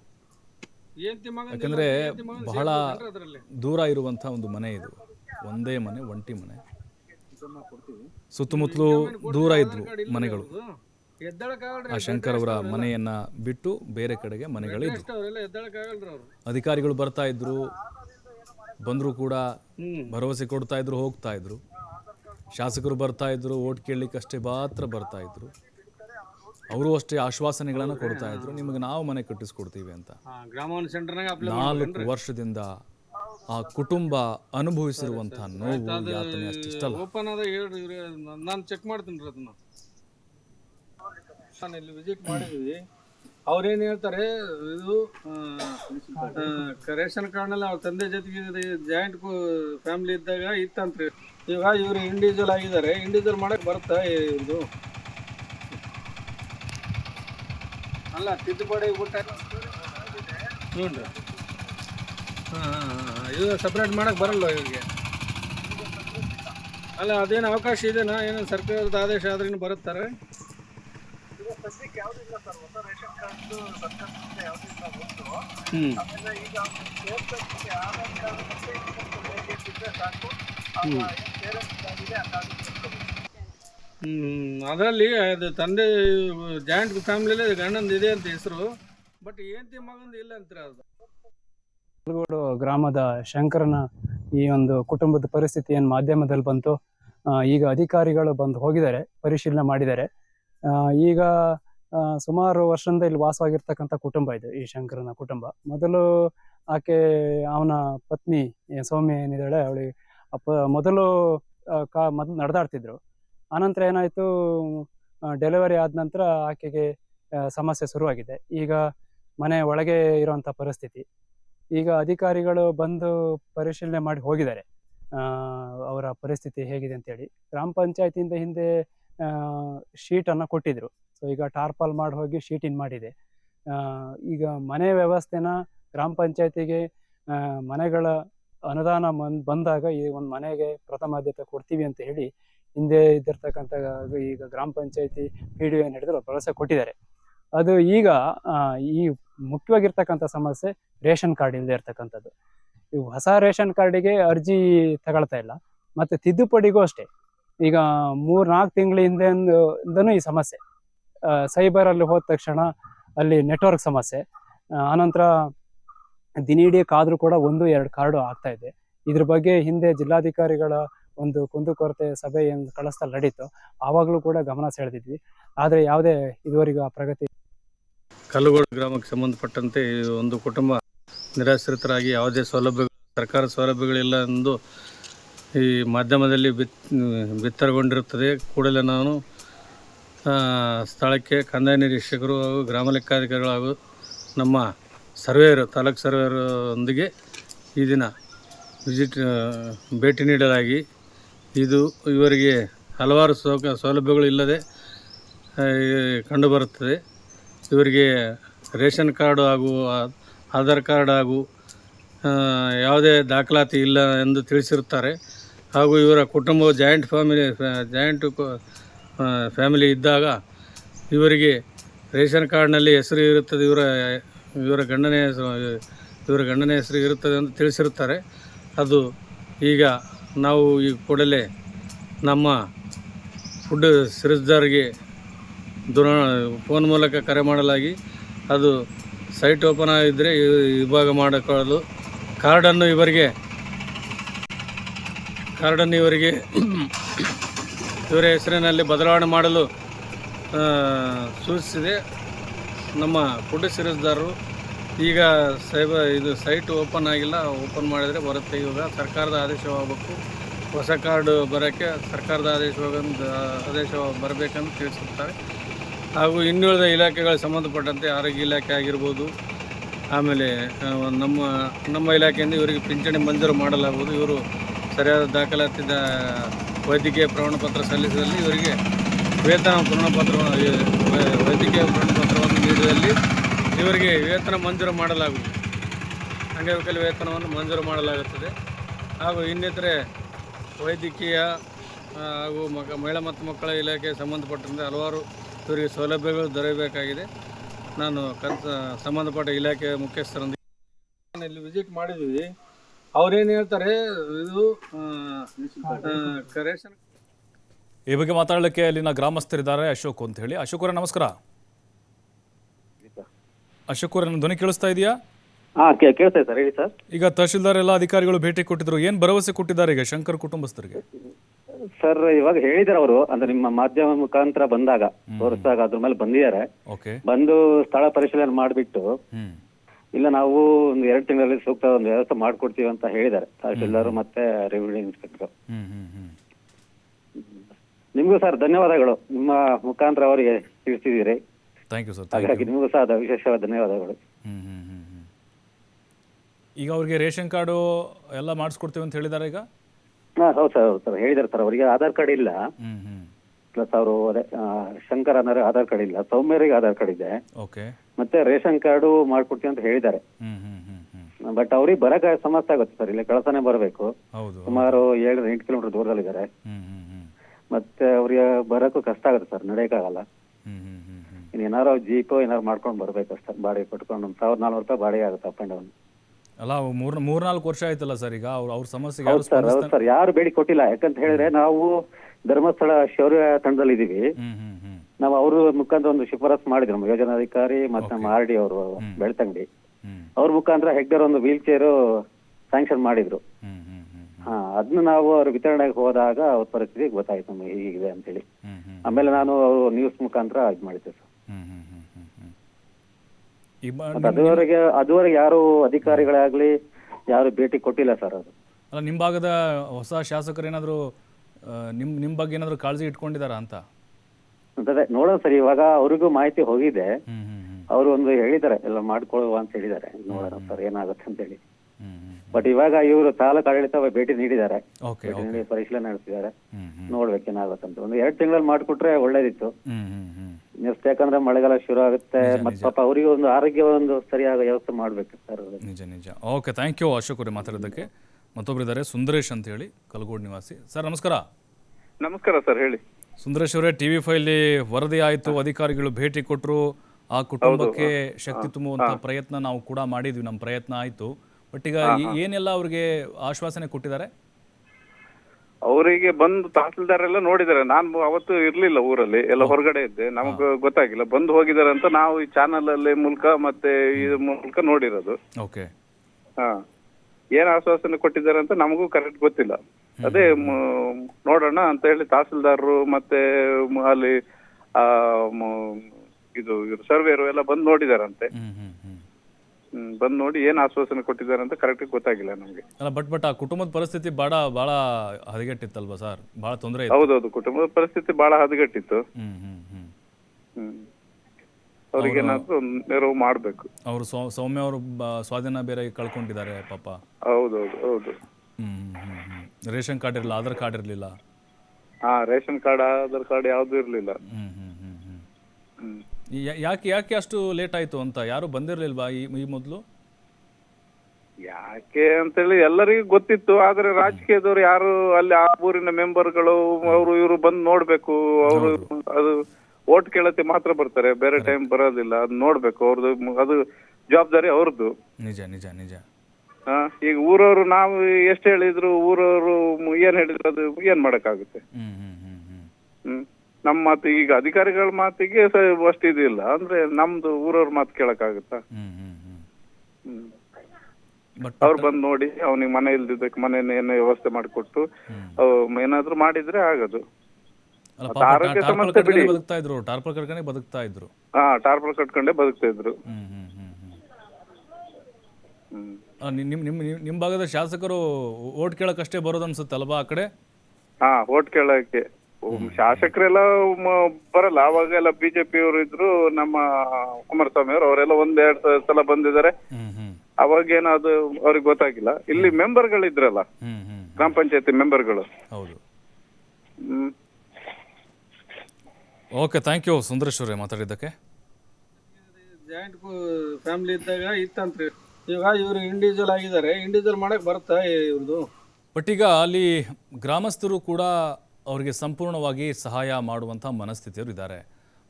ಯಾಕಂದ್ರೆ ಬಹಳ ದೂರ ಇರುವಂಥ ಒಂದು ಮನೆ ಇದು. ಒಂದೇ ಮನೆ ಒಂಟಿ ಮನೆ. ಸುತ್ತಮುತ್ತಲು ದೂರ ಇದ್ವು ಮನೆಗಳು. ಆ ಶಂಕರ್ ಅವರ ಮನೆಯನ್ನ ಬಿಟ್ಟು ಬೇರೆ ಕಡೆಗೆ ಮನೆಗಳಿದ್ರು ಅಧಿಕಾರಿಗಳು ಬರ್ತಾ ಇದ್ರು. ಬಂದರೂ ಕೂಡ ಭರವಸೆ ಕೊಡ್ತಾ ಇದ್ರು ಹೋಗ್ತಾ ಇದ್ರು. ಶಾಸಕರು ಬರ್ತಾ ಇದ್ರು ಓಟ್ ಕೇಳಲಿಕ್ಕೆ ಅಷ್ಟೇ ಮಾತ್ರ ಬರ್ತಾ ಇದ್ರು. ಅವರು ಅಷ್ಟೇ ಆಶ್ವಾಸನೆಗಳನ್ನು ಕೊಡ್ತಾ ಇದ್ರು. ನಿಮಗೆ ನಾವು ಮನೆ ಕಟ್ಟಿಸ್ಕೊಡ್ತೀವಿ ಅಂತ. ನಾಲ್ಕು ವರ್ಷದಿಂದ ಆ ಕುಟುಂಬ ಅನುಭವಿಸಿರುವಂತಹ ನೋವು ಯಾತನೆ ಅಷ್ಟಿಷ್ಟಲ್ಲ ನಾನು ಚೆಕ್ ಮಾಡ್ತೀನಿ ರೀ ಅದನ್ನ. ನಾನು ಇಲ್ಲಿ ವಿಸಿಟ್ ಮಾಡಿದ್ವಿ. ಅವ್ರೇನ್ ಹೇಳ್ತಾರೆ ಇದು ರೇಷನ್ ಕಾರ್ಡ್ನಲ್ಲಿ ಅವ್ರ ತಂದೆ ಜೊತೆಗೆ ಜಾಯಿಂಟ್ ಫ್ಯಾಮಿಲಿ ಇದ್ದಾಗ ಇತ್ತಂತ್ರಿ. ಇವಾಗ ಇವ್ರು ಇಂಡಿವಿಜುವಲ್ ಆಗಿದ್ದಾರೆ. ಇಂಡಿವಿಜುವಲ್ ಮಾಡಕ್ಕೆ ಬರುತ್ತಾ ಇದು ಅಲ್ಲ ತಿದ್ದುಪಡಿ ಊಟ ಹ್ಞೂ ರೀ ಹಾಂ ಹಾಂ ಹಾಂ ಇದು ಸಪ್ರೇಟ್ ಮಾಡಕ್ ಬರಲ್ಲ ಇವ್ರಿಗೆ? ಅಲ್ಲ ಅದೇನು ಅವಕಾಶ ಇದೆನಾ? ಏನೋ ಸರ್ಕಾರದ ಆದೇಶ ಆದ್ರೂ ಬರುತ್ತಾರೆ? ಹ್ಮ್. ಹ್ಮ್ ಅದರಲ್ಲಿ ಅದು ತಂದೆ ಜಾಯಿಂಟ್ ಫ್ಯಾಮಿಲಿಯಲ್ಲಿ ಗಂಡಂದು ಇದೆ ಅಂತ ಹೆಸರು. ಬಟ್ ಏಂತಿ ಮಗಂದು ಇಲ್ಲ ಅಂತ ಅದು. ಗ್ರಾಮದ ಶಂಕರನ ಈ ಒಂದು ಕುಟುಂಬದ ಪರಿಸ್ಥಿತಿ ಏನು ಮಾಧ್ಯಮದಲ್ಲಿ ಬಂತು ಈಗ ಅಧಿಕಾರಿಗಳು ಬಂದು ಹೋಗಿದ್ದಾರೆ, ಪರಿಶೀಲನೆ ಮಾಡಿದ್ದಾರೆ. ಈಗ ಸುಮಾರು ವರ್ಷದಿಂದ ಇಲ್ಲಿ ವಾಸವಾಗಿರ್ತಕ್ಕಂಥ ಕುಟುಂಬ ಇದು ಈ ಶಂಕರನ ಕುಟುಂಬ. ಮೊದಲು ಆಕೆ, ಅವನ ಪತ್ನಿ, ಸೌಮ್ಯ ಏನಿದ್ದಾಳೆ, ಅವಳಿಗೆ ಅಪ್ಪ, ಮೊದಲು ಕಾ, ಮೊದಲು ನಡೆದಾಡ್ತಿದ್ರು. ಆನಂತರ ಏನಾಯಿತು ಡೆಲಿವರಿ ಆದ ನಂತರ ಆಕೆಗೆ ಸಮಸ್ಯೆ ಶುರುವಾಗಿದೆ. ಈಗ ಮನೆ ಒಳಗೆ ಇರುವಂಥ ಪರಿಸ್ಥಿತಿ. ಈಗ ಅಧಿಕಾರಿಗಳು ಬಂದು ಪರಿಶೀಲನೆ ಮಾಡಿ ಹೋಗಿದ್ದಾರೆ. ಅವರ ಪರಿಸ್ಥಿತಿ ಹೇಗಿದೆ ಅಂತೇಳಿ. ಗ್ರಾಮ ಪಂಚಾಯತಿಯಿಂದ ಹಿಂದೆ ಶೀಟನ್ನು ಕೊಟ್ಟಿದ್ರು. ಸೊ ಈಗ ಟಾರ್ಪಾಲ್ ಮಾಡಿ ಹೋಗಿ ಶೀಟ್ ಇನ್ ಮಾಡಿದೆ. ಈಗ ಮನೆ ವ್ಯವಸ್ಥೆನ ಗ್ರಾಮ ಪಂಚಾಯತಿಗೆ ಮನೆಗಳ ಅನುದಾನ ಬಂದ್, ಬಂದಾಗ ಈ ಒಂದು ಮನೆಗೆ ಪ್ರಥಮ ಆದ್ಯತೆ ಕೊಡ್ತೀವಿ ಅಂತ ಹೇಳಿ ಹಿಂದೆ ಇದ್ದಿರ್ತಕ್ಕಂಥ ಈಗ ಗ್ರಾಮ ಪಂಚಾಯತಿ ಪಿ ಡಿ ಏನು ಹಿಡಿದ್ರು ಭರವಸೆ ಕೊಟ್ಟಿದ್ದಾರೆ. ಅದು ಈಗ ಈ ಮುಖ್ಯವಾಗಿರ್ತಕ್ಕಂಥ ಸಮಸ್ಯೆ ರೇಷನ್ ಕಾರ್ಡ್ ಇಲ್ಲದೆ ಇರ್ತಕ್ಕಂಥದ್ದು. ಈ ಹೊಸ ರೇಷನ್ ಕಾರ್ಡಿಗೆ ಅರ್ಜಿ ತಗೊಳ್ತಾ ಇಲ್ಲ. ಮತ್ತೆ ತಿದ್ದುಪಡಿಗೂ ಅಷ್ಟೇ. ಈಗ ಮೂರ್ ನಾಲ್ಕು ತಿಂಗಳ ಹಿಂದೆಯಿಂದನೂ ಈ ಸಮಸ್ಯೆ. ಸೈಬರ್ ಅಲ್ಲಿ ಹೋದ ತಕ್ಷಣ ಅಲ್ಲಿ ನೆಟ್ವರ್ಕ್ ಸಮಸ್ಯೆ. ಆನಂತರ ದಿನೀಡಿ ಕಾದ್ರೂ ಕೂಡ ಒಂದು, ಎರಡು ಕಾರ್ಡು ಆಗ್ತಾ ಇದೆ. ಇದ್ರ ಬಗ್ಗೆ ಹಿಂದೆ ಜಿಲ್ಲಾಧಿಕಾರಿಗಳ ಒಂದು ಕುಂದುಕೊರತೆ ಸಭೆ ಏನು ಕಳಿಸ್ತಾ ನಡೀತು, ಆವಾಗಲೂ ಕೂಡ ಗಮನ ಸೆಳೆದಿದ್ವಿ. ಆದರೆ ಯಾವುದೇ ಇದುವರೆಗೂ ಆ ಪ್ರಗತಿ ಕಲ್ಲುಗೋಡು ಗ್ರಾಮಕ್ಕೆ ಸಂಬಂಧಪಟ್ಟಂತೆ ಒಂದು ಕುಟುಂಬ ನಿರಾಶ್ರಿತರಾಗಿ ಯಾವುದೇ ಸೌಲಭ್ಯ, ಸರ್ಕಾರ ಸೌಲಭ್ಯಗಳಿಲ್ಲ ಎಂದು ಈ ಮಾಧ್ಯಮದಲ್ಲಿ ಬಿತ್, ಬಿತ್ತರಗೊಂಡಿರುತ್ತದೆ. ಕೂಡಲೇ ನಾನು ಸ್ಥಳಕ್ಕೆ ಕಂದಾಯ ನಿರೀಕ್ಷಕರು ಹಾಗೂ ಗ್ರಾಮ ಲೆಕ್ಕಾಧಿಕಾರಿಗಳು ಹಾಗೂ ನಮ್ಮ ಸರ್ವೇಯರು ತಾಲೂಕು ಸರ್ವೇಯರೊಂದಿಗೆ ಈ ದಿನ ವಿಸಿಟ್ ಭೇಟಿ ನೀಡಲಾಗಿ. ಇದು ಇವರಿಗೆ ಹಲವಾರು ಸೌಕ, ಸೌಲಭ್ಯಗಳು ಇಲ್ಲದೆ ಕಂಡುಬರುತ್ತದೆ ಇವರಿಗೆ ರೇಷನ್ ಕಾರ್ಡು ಹಾಗೂ ಆಧಾರ್ ಕಾರ್ಡ್ ಹಾಗೂ ಯಾವುದೇ ದಾಖಲಾತಿ ಇಲ್ಲ ಎಂದು ತಿಳಿಸಿರುತ್ತಾರೆ. ಹಾಗೂ ಇವರ ಕುಟುಂಬವು ಜಾಯಿಂಟ್ ಫ್ಯಾಮಿಲಿ ಜಾಯಿಂಟ್ ಫ್ಯಾಮಿಲಿ ಇದ್ದಾಗ ಇವರಿಗೆ ರೇಷನ್ ಕಾರ್ಡ್ನಲ್ಲಿ ಹೆಸರು ಇರುತ್ತದೆ. ಇವರ ಇವರ ಗಂಡನ ಹೆಸರು, ಇವರ ಗಂಡನ ಹೆಸರು ಇರುತ್ತದೆ ಅಂತ ತಿಳಿಸಿರುತ್ತಾರೆ. ಅದು ಈಗ ನಾವು ಈ ಕೂಡಲೇ ನಮ್ಮ ಫುಡ್ ಸಿರಿಸ್ದಾರ್ಗೆ ದೂರ, ಫೋನ್ ಮೂಲಕ ಕರೆ ಮಾಡಲಾಗಿ ಅದು ಸೈಟ್ ಓಪನ್ ಆಗಿದ್ದರೆ ವಿಭಾಗ ಮಾಡಿಕೊಳ್ಳಲು ಕಾರ್ಡನ್ನು ಇವರಿಗೆ ಕಾರ್ಡನ್ನು ಇವರಿಗೆ ಇವರ ಹೆಸರಿನಲ್ಲಿ ಬದಲಾವಣೆ ಮಾಡಲು ಸೂಚಿಸಿದೆ. ನಮ್ಮ ಫುಡ್ ಸಿರಿಸ್ದಾರರು, ಈಗ ಸೈಬ ಇದು ಸೈಟ್ ಓಪನ್ ಆಗಿಲ್ಲ, ಓಪನ್ ಮಾಡಿದರೆ ಬರುತ್ತೆ. ಇವಾಗ ಸರ್ಕಾರದ ಆದೇಶವಾಗಬೇಕು. ಹೊಸ ಕಾರ್ಡ್ ಬರೋಕ್ಕೆ ಸರ್ಕಾರದ ಆದೇಶವಾಗಂದು, ಆದೇಶ ಬರಬೇಕಂತ ತಿಳಿಸುತ್ತಾರೆ ಹಾಗೂ ಇನ್ನುಳಿದ ಇಲಾಖೆಗಳಿಗೆ ಸಂಬಂಧಪಟ್ಟಂತೆ ಆರೋಗ್ಯ ಇಲಾಖೆ ಆಗಿರ್ಬೋದು, ಆಮೇಲೆ ನಮ್ಮ ನಮ್ಮ ಇಲಾಖೆಯಿಂದ ಇವರಿಗೆ ಪಿಂಚಣಿ ಮಂಜೂರು ಮಾಡಲಾಗುವುದು. ಇವರು ಸರಿಯಾದ ದಾಖಲಾತಿದ ವೈದ್ಯಕೀಯ ಪ್ರಮಾಣಪತ್ರ ಸಲ್ಲಿಸಿದಲ್ಲಿ ಇವರಿಗೆ ವೇತನ ಪ್ರಮಾಣಪತ್ರ ವೈದ್ಯಕೀಯ ಪ್ರಮಾಣಪತ್ರವನ್ನು ನೀಡಿದಲ್ಲಿ ಇವರಿಗೆ ವೇತನ ಮಂಜೂರು ಮಾಡಲಾಗುವುದು. ಅಂಗವಿಕಲ ವೇತನವನ್ನು ಮಂಜೂರು ಮಾಡಲಾಗುತ್ತದೆ. ಹಾಗೂ ಇನ್ನಿತರೆ ವೈದ್ಯಕೀಯ ಹಾಗೂ ಮಗ, ಮಹಿಳಾ ಮತ್ತು ಮಕ್ಕಳ ಇಲಾಖೆಗೆ ಸಂಬಂಧಪಟ್ಟಂತೆ ಹಲವಾರು ಇವರಿಗೆ ಸೌಲಭ್ಯಗಳು ದೊರೆಯಬೇಕಾಗಿದೆ. ನಾನು ಕಂತ ಸಂಬಂಧಪಟ್ಟ ಇಲಾಖೆ ಮುಖ್ಯಸ್ಥರೊಂದಿಗೆ ಇಲ್ಲಿ ವಿಸಿಟ್ ಮಾಡಿದ್ದೀವಿ ಅವ್ರೇನು ಹೇಳ್ತಾರೆ? ಇದು ಕರೆಕ್ಷನ್ ಈ ಬಗ್ಗೆ ಮಾತಾಡಲಿಕ್ಕೆ ಅಲ್ಲಿನ ಗ್ರಾಮಸ್ಥರಿದ್ದಾರೆ ಅಶೋಕ್ ಅಂತ ಹೇಳಿ. ಅಶೋಕರ ನಮಸ್ಕಾರ. ಅಶೋಕ್ ಅವರ ಧ್ವನಿ ಕೇಳಿಸ್ತಾ ಇದೆಯಾ? ಹಾ ಕೇಳ್ತಾ ಸರ್ ಹೇಳಿ ಸರ್. ಈಗ ತಹಶೀಲ್ದಾರ್ ಎಲ್ಲ ಅಧಿಕಾರಿಗಳು ಭೇಟಿ ಕೊಟ್ಟಿದ್ರು ಏನ್ ಭರವಸೆ ಕೊಟ್ಟಿದ್ದಾರೆ ಈಗ ಶಂಕರ್ ಕುಟುಂಬಸ್ಥರಿಗೆ? ಸರ್ ಇವಾಗ ಹೇಳಿದಾರೆ ಅವರು ಅಂದ್ರೆ ನಿಮ್ಮ ಮಾಧ್ಯಮ ಮುಖಾಂತರ ಬಂದಾಗ ತೋರಿಸಿದಾಗ ಅದ್ರ ಮೇಲೆ ಬಂದಿದ್ದಾರೆ. ಓಕೆ. ಬಂದು ಸ್ಥಳ ಪರಿಶೀಲನೆ ಮಾಡಿಬಿಟ್ಟು ಹ್ಮ್. ಇಲ್ಲ ನಾವು ಒಂದು ಎರಡು ತಿಂಗಳಲ್ಲಿ ಸೂಕ್ತ ಒಂದು ವ್ಯವಸ್ಥೆ ಮಾಡ್ಕೊಡ್ತೀವಿ ಅಂತ ಹೇಳಿದ್ದಾರೆ ತಹಶೀಲ್ದಾರ್ ಮತ್ತೆ ರೆವಿನ್ಯೂ ಇನ್ಸ್ಪೆಕ್ಟರ್. ಹ್ಮ್ ಹ್ಮ್ ಹ್ಮ್. ನಿಮಗೂ ಸರ್ ಧನ್ಯವಾದಗಳು. ನಿಮ್ಮ ಮುಖಾಂತರ ಅವರಿಗೆ ತಿಳಿಸಿದ್ದೀರಿ. ಥ್ಯಾಂಕ್ ಯು ಸರ್ ಹಾಗಾಗಿ ನಿಮಗೂ ಸಹ ಧ- ವಿಶೇಷವಾದ ಧನ್ಯವಾದಗಳು. ಹ್ಞೂ ಈಗ ಅವ್ರಿಗೆ ರೇಷನ್ ಕಾರ್ಡು ಎಲ್ಲ ಮಾಡಿಸ್ಕೊಡ್ತೀವಿ ಅಂತ ಹೇಳಿದ್ದಾರೆ ಈಗ? ಹಾಂ ಹೌದು ಸರ್ ಹೌದು ಸರ್. ಹೇಳಿದ್ದಾರೆ ಸರ್. ಅವರಿಗೆ ಆಧಾರ್ ಕಾರ್ಡ್ ಇಲ್ಲ. ಪ್ಲಸ್ ಅವರು ಅದೇ ಆ, ಶಂಕರ್ ಅನ್ನೋರಿಗೆ ಆಧಾರ್ ಕಾರ್ಡ್ ಇಲ್ಲ. ಸೌಮ್ಯರಿಗೆ ಆಧಾರ್ ಕಾರ್ಡ್ ಇದೆ. ಓಕೆ. ಮತ್ತೆ ರೇಷನ್ ಕಾರ್ಡು ಮಾಡ್ಕೊಡ್ತೀವಿ ಅಂತ ಹೇಳಿದ್ದಾರೆ ಬಟ್ ಅವ್ರಿಗೆ ಬರಕ ಸಮಸ್ಯೆ ಆಗುತ್ತೆ ಸರ್. ಇಲ್ಲಿ ಕಳಸನೆ ಬರಬೇಕು. ಹೌದು ಸುಮಾರು ಏಳರಿಂದ ಎಂಟು ಕಿಲೋಮೀಟರ್ ದೂರದಲ್ಲಿದ್ದಾರೆ. ಮತ್ತೆ ಅವ್ರಿಗೆ ಬರೋಕ್ಕೂ ಕಷ್ಟ ಆಗುತ್ತೆ ಸರ್. ನಡೆಯಕ್ಕಾಗಲ್ಲ. ಇನ್ನು ಏನಾರು ಜೀಪು ಏನಾರು ಮಾಡ್ಕೊಂಡು ಬರ್ಬೇಕು ಅಷ್ಟೇ ಬಾಡಿಗೆ ಕೊಟ್ಕೊಂಡು ಒಂದು ಸಾವಿರದ ನಾಲ್ಕು ರೂಪಾಯಿ ಬಾಡಿಗೆ ಆಗುತ್ತೆ ಅಪ್ ಆ್ಯಂಡ್ ಡೌನ್ ಅಲ್ಲ ಮೂರ್ ಮೂರ್ನಾಲ್ಕು ವರ್ಷ ಆಯ್ತಲ್ಲ ಸರ್ ಈಗ ಅವ್ರ ಅವ್ರ ಸಮಸ್ಯೆಗೆ ಹೌದು ಸರ್ ಹೌದು ಸ್ಪಂದಿಸ್ತಾ ಸರ್ ಯಾರು ಬೇಡಿ ಕೊಟ್ಟಿಲ್ಲ. ಯಾಕಂತ ಹೇಳಿದ್ರೆ ನಾವು ಧರ್ಮಸ್ಥಳ ಶೌರ್ಯ ತಂಡದಲ್ಲಿ ಇದೀವಿ. ನಾವು ಅವ್ರ ಮುಖಾಂತರ ಒಂದು ಶಿಫಾರಸ್ ಮಾಡಿದ್ರು ನಮ್ಮ ಯೋಜನಾಧಿಕಾರಿ ಮತ್ತೆ ನಮ್ಮ ಆರ್ ಡಿ ಅವರು ಬೆಳ್ತಂಗಡಿ ಅವ್ರ ಮುಖಾಂತರ ಹೆಗ್ಡರ್ ಒಂದು ವೀಲ್ ಚೇರ್ ಸ್ಯಾಂಕ್ಷನ್ ಮಾಡಿದ್ರು. ಹಾ ಅದನ್ನ ನಾವು ಅವ್ರ ವಿತರಣೆಗೆ ಹೋದಾಗ ಅವ್ರ ಪರಿಸ್ಥಿತಿ ಗೊತ್ತಾಯ್ತು ನಮಗೆ ಹೀಗಿದೆ ಅಂತೇಳಿ. ಹೇಳಿ ಆಮೇಲೆ ನಾನು ನ್ಯೂಸ್ ಮುಖಾಂತರ ಇದು ಮಾಡಿದ್ದೆ ಸರ್ ಹ್ಞೂ ಹ್ಞೂ ಹ್ಞೂ ಹ್ಞೂ ಹ್ಞೂ ಅದುವರೆಗೆ ಅದುವರೆಗೆ ಯಾರು ಅಧಿಕಾರಿಗಳಾಗ್ಲಿ ಯಾರು ಭೇಟಿ ಕೊಟ್ಟಿಲ್ಲ ಸರ್ ಅದು. ಅಲ್ಲ ನಿಮ್ಮ ಭಾಗದ ಹೊಸ ಶಾಸಕರು ಏನಾದರೂ ನಿಮ್ಮ ನಿಮ್ಮ ಬಗ್ಗೆ ಏನಾದರೂ ಕಾಳಜಿ ಇಟ್ಕೊಂಡಿದಾರ ಅಂತ? ಅದೇ ನೋಡೋಣ ಸರ್ ಇವಾಗ ಅವ್ರಿಗೂ ಮಾಹಿತಿ ಹೋಗಿದೆ. ಅವರು ಒಂದು ಹೇಳಿದ್ದಾರೆ ಎಲ್ಲ ಮಾಡ್ಕೊಳ್ಳುವ ಅಂತ ಹೇಳಿದ್ದಾರೆ. ನೋಡೋಣ ಸರ್ ಏನಾಗುತ್ತೆ ಅಂತ ಹೇಳಿ. ಬಟ್ ಇವಾಗ ಇವರು ತಾಲೂಕು ಆಡಳಿತ ಭೇಟಿ ನೀಡಿದ್ದಾರೆ. ಓಕೆ ಭೇಟಿ ನೀಡಿ ಪರಿಶೀಲನೆ ನಡೆಸಿದ್ದಾರೆ ಹ್ಞೂ ಹ್ಞೂ ನೋಡ್ಬೇಕು ಏನಾಗುತ್ತೆ ಅಂತ ಒಂದು ಎರಡು ತಿಂಗಳಲ್ಲಿ ಮಾಡಿಕೊಟ್ರೆ ಒಳ್ಳೇದಿತ್ತು. ನೆಕ್ಸ್ಟ್ ಯಾಕಂದ್ರೆ ಮಳೆಗಾಲ ಶುರು ಆಗುತ್ತೆ ಮತ್ತೆ ಪಾಪ ಅವರಿಗೆ ಒಂದು ಆರೋಗ್ಯ ಒಂದು ಸರಿಯಾದ ವ್ಯವಸ್ಥೆ ಮಾಡ್ಬೇಕು ಸರ್ ನಿಜ ನಿಜ. ಓಕೆ ಥ್ಯಾಂಕ್ ಯು ಅಶೋಕ್ ಅವರೇ ಮಾತಾಡೋದಕ್ಕೆ. ಮತ್ತೊಬ್ರು ಇದ್ದಾರೆ ಸುಂದರೇಶ್ ಅಂತ ಹೇಳಿ ಕಲಗೋಡು ನಿವಾಸಿ. ಸರ್ ನಮಸ್ಕಾರ. ನಮಸ್ಕಾರ ಸರ್ ಹೇಳಿ. ಸುಂದರೇಶ್ ಅವರೇ ಟಿವಿ ಫೈಲಿ ವರದಿ ಆಯಿತು ಅಧಿಕಾರಿಗಳು ಭೇಟಿ ಕೊಟ್ಟರು ಆ ಕುಟುಂಬಕ್ಕೆ ಶಕ್ತಿ ತುಂಬುವಂತಹ ಪ್ರಯತ್ನ ನಾವು ಕೂಡ ಮಾಡಿದ್ವಿ ನಮ್ಮ ಪ್ರಯತ್ನ ಆಯಿತು. ಬಟ್ ಈಗ ಏನೆಲ್ಲ ಅವ್ರಿಗೆ ಆಶ್ವಾಸನೆ ಕೊಟ್ಟಿದ್ದಾರೆ? ಅವರಿಗೆ ಬಂದು ತಹಸೀಲ್ದಾರ್ ಎಲ್ಲ ನೋಡಿದ್ದಾರೆ. ನಾನು ಅವತ್ತು ಇರ್ಲಿಲ್ಲ ಊರಲ್ಲಿ ಎಲ್ಲ ಹೊರಗಡೆ ಇದ್ದೆ. ನಮಗ್ ಗೊತ್ತಾಗಿಲ್ಲ. ಬಂದು ಹೋಗಿದ್ದಾರೆ ಅಂತ ನಾವು ಈ ಚಾನಲ್ ಅಲ್ಲಿ ಮೂಲಕ ಮತ್ತೆ ಈ ಮೂಲಕ ನೋಡಿರೋದು. ಓಕೆ ಹಾ. ಏನ್ ಆಶ್ವಾಸನೆ ಕೊಟ್ಟಿದ್ದಾರೆ ಅಂತ ನಮಗೂ ಕರೆಕ್ಟ್ ಗೊತ್ತಿಲ್ಲ. ಅದೇ ನೋಡೋಣ ಅಂತ ಹೇಳಿ ತಹಸೀಲ್ದಾರರು ಮತ್ತೆ ಅಲ್ಲಿ ಆ ಇದು ಸರ್ವೇರು ಎಲ್ಲ ಬಂದು ನೋಡಿದಾರಂತೆ. ಹ್ಮ್ ಬಂದು ನೋಡಿ ಏನ್ ಆಶ್ವಾಸನೆ ಕೊಟ್ಟಿದ್ದಾರೆ ಅಂತ ಕರೆಕ್ಟ್ ಗೊತ್ತಾಗಿಲ್ಲ ನಮ್ಗೆ. ಅಲ್ಲ ಬಟ್ ಬಟ್ ಆ ಕುಟುಂಬದ ಪರಿಸ್ಥಿತಿ ಬಹಳ ಭಾಳ ಹದಗೆಟ್ಟಿತ್ತಲ್ವಾ ಸರ್ ಭಾಳ ತೊಂದರೆ ಇತ್ತು. ಹೌದೌದು ಕುಟುಂಬದ ಪರಿಸ್ಥಿತಿ ಬಹಳ ಹದಗೆಟ್ಟಿತ್ತು. ಹ್ಮ್ ಅವ್ರಿಗೇನಾದ್ರೂ ಒಂದ್ ನೆರವು ಮಾಡ್ಬೇಕು. ಅವರು ಸೌ ಸೌಮ್ಯ ಅವರು ಸ್ವಾಧೀನ ಬೇರೆ ಕಳ್ಕೊಂಡಿದ್ದಾರೆ ಪಾಪ. ಹೌದೌದು ಹೌದು. ರೇಷನ್ ಕಾರ್ಡ್ ಇರಲಿಲ್ಲ ಆಧಾರ್ ಕಾರ್ಡ್ ಇರಲಿಲ್ಲ. ಹಾ ರೇಷನ್ ಕಾರ್ಡ್ ಆಧಾರ್ ಕಾರ್ಡ್ ಯಾವುದು ಇರ್ಲಿಲ್ಲ. ಹ್ಮ್. ಯಾಕೆ ಯಾಕೆ ಅಷ್ಟು ಲೇಟ್ ಆಯಿತು ಅಂತ ಯಾರು ಬಂದಿರಲಿಲ್ವಾ ಈ ಈ ಮೊದಲು? ಯಾಕೆ ಅಂತೇಳಿ ಎಲ್ಲರಿಗೂ ಗೊತ್ತಿತ್ತು ಆದ್ರೆ ರಾಜಕೀಯದವ್ರು ಯಾರು ಅಲ್ಲಿ ಆ ಊರಿನ ಮೆಂಬರ್ಗಳು ಅವರು ಇವರು ಬಂದು ನೋಡ್ಬೇಕು ಅವರು ಅದು ಓಟ್ ಕೇಳತ್ತೆ ಮಾತ್ರ ಬರ್ತಾರೆ ಬೇರೆ ಟೈಮ್ ಬರೋದಿಲ್ಲ ಅದ್ ನೋಡ್ಬೇಕು ಅವ್ರದ್ದು ಅದು ಜವಾಬ್ದಾರಿ ಅವ್ರದ್ದು. ನಿಜ ನಿಜ ನಿಜ. ಹಾ ಈಗ ಊರವರು ನಾವು ಎಷ್ಟು ಹೇಳಿದ್ರು ಊರವರು ಏನ್ ಹೇಳಿದ್ರು ಅದು ಏನ್ ಮಾಡಕ್ಕಾಗುತ್ತೆ? ಹ್ಮ್. ನಮ್ಮ ಮಾತು ಈಗ ಅಧಿಕಾರಿಗಳ ಮಾತಿಗೆ ಅಷ್ಟು ಇದಿಲ್ಲ ಅಂದ್ರೆ ನಮ್ದು ಊರವ್ರ ಮಾತು ಕೇಳಕ್ಕಾಗುತ್ತಾ? ಅವ್ರು ಬಂದು ನೋಡಿ ಅವನಿಗೆ ಮನೆ ಇಲ್ದಿದ್ದಕ್ಕೆ ಮನೆ ಏನೋ ವ್ಯವಸ್ಥೆ ಮಾಡಿಕೊಟ್ಟು ಏನಾದ್ರೂ ಮಾಡಿದ್ರೆ ಆಗದು. ಆರೋಗ್ಯ ಸಮಸ್ಯೆ ಬಿಡಿ. ಬದುಕ್ತಾ ಇದ್ರು ಟಾರ್ಪಲ್ ಕಟ್ಕೊಂಡೆ ಬದುಕ್ತಾ ಇದ್ರು. ಹಾ ಟಾರ್ಪಲ್ ಕಟ್ಕೊಂಡೇ ಬದುಕ್ತಾ ಇದ್ರು. ನಿಮ್ಮ ನಿಮ್ಮ ನಿಮ್ಮ ಭಾಗದ ಶಾಸಕರು ಓಟ್ ಕೇಳಕ್ಕಷ್ಟೇ ಬರೋದು ಅನ್ಸುತ್ತೆ ಅಲ್ವಾ ಆ ಕಡೆ? ಹಾ ಓಟ್ ಕೇಳಕ್ಕೆ. ಶಾಸಕರೆಲ್ಲ ಬರಲ್ಲ. ಅವಾಗೆಲ್ಲ ಬಿಜೆಪಿ ಅವರು ಇದ್ರು ನಮ್ಮ ಕುಮಾರಸ್ವಾಮಿ ಅವರು ಅವರೆಲ್ಲ ಒಂದೆರಡು ಸಲ ಬಂದಿದ್ದಾರೆ. ಅವಾಗೇನೋ ಅದು ಅವ್ರಿಗೆ ಗೊತ್ತಾಗಿಲ್ಲ. ಇಲ್ಲಿ ಮೆಂಬರ್ಗಳು ಇದ್ರಲ್ಲ ಗ್ರಾಮ ಪಂಚಾಯತಿ ಮೆಂಬರ್ಗಳು. ಹೌದು. ಹ್ಮ್. ಓಕೆ ಥ್ಯಾಂಕ್ ಯು ಸುಂದರೇಶ್ವರೇ ಮಾತಾಡಿದ್ದಕ್ಕೆ. ಜಾಯಿಂಟ್ ಫ್ಯಾಮಿಲಿ ಇದ್ದಾಗ ಇತ್ತಂತ್ರಿ. ಇವಾಗ ಇವರು ಇಂಡಿವಿಜುವಲ್ ಆಗಿದ್ದಾರೆ. ಇಂಡಿವಿಜುವಲ್ ಮಾಡಕ್ ಬರುತ್ತಾ ಇವ್ರದ್ದು ಬಟ್ ಈಗ ಅಲ್ಲಿ ಗ್ರಾಮಸ್ಥರು ಕೂಡ ಅವರಿಗೆ ಸಂಪೂರ್ಣವಾಗಿ ಸಹಾಯ ಮಾಡುವಂಥ ಮನಸ್ಥಿತಿಯವರು ಇದ್ದಾರೆ.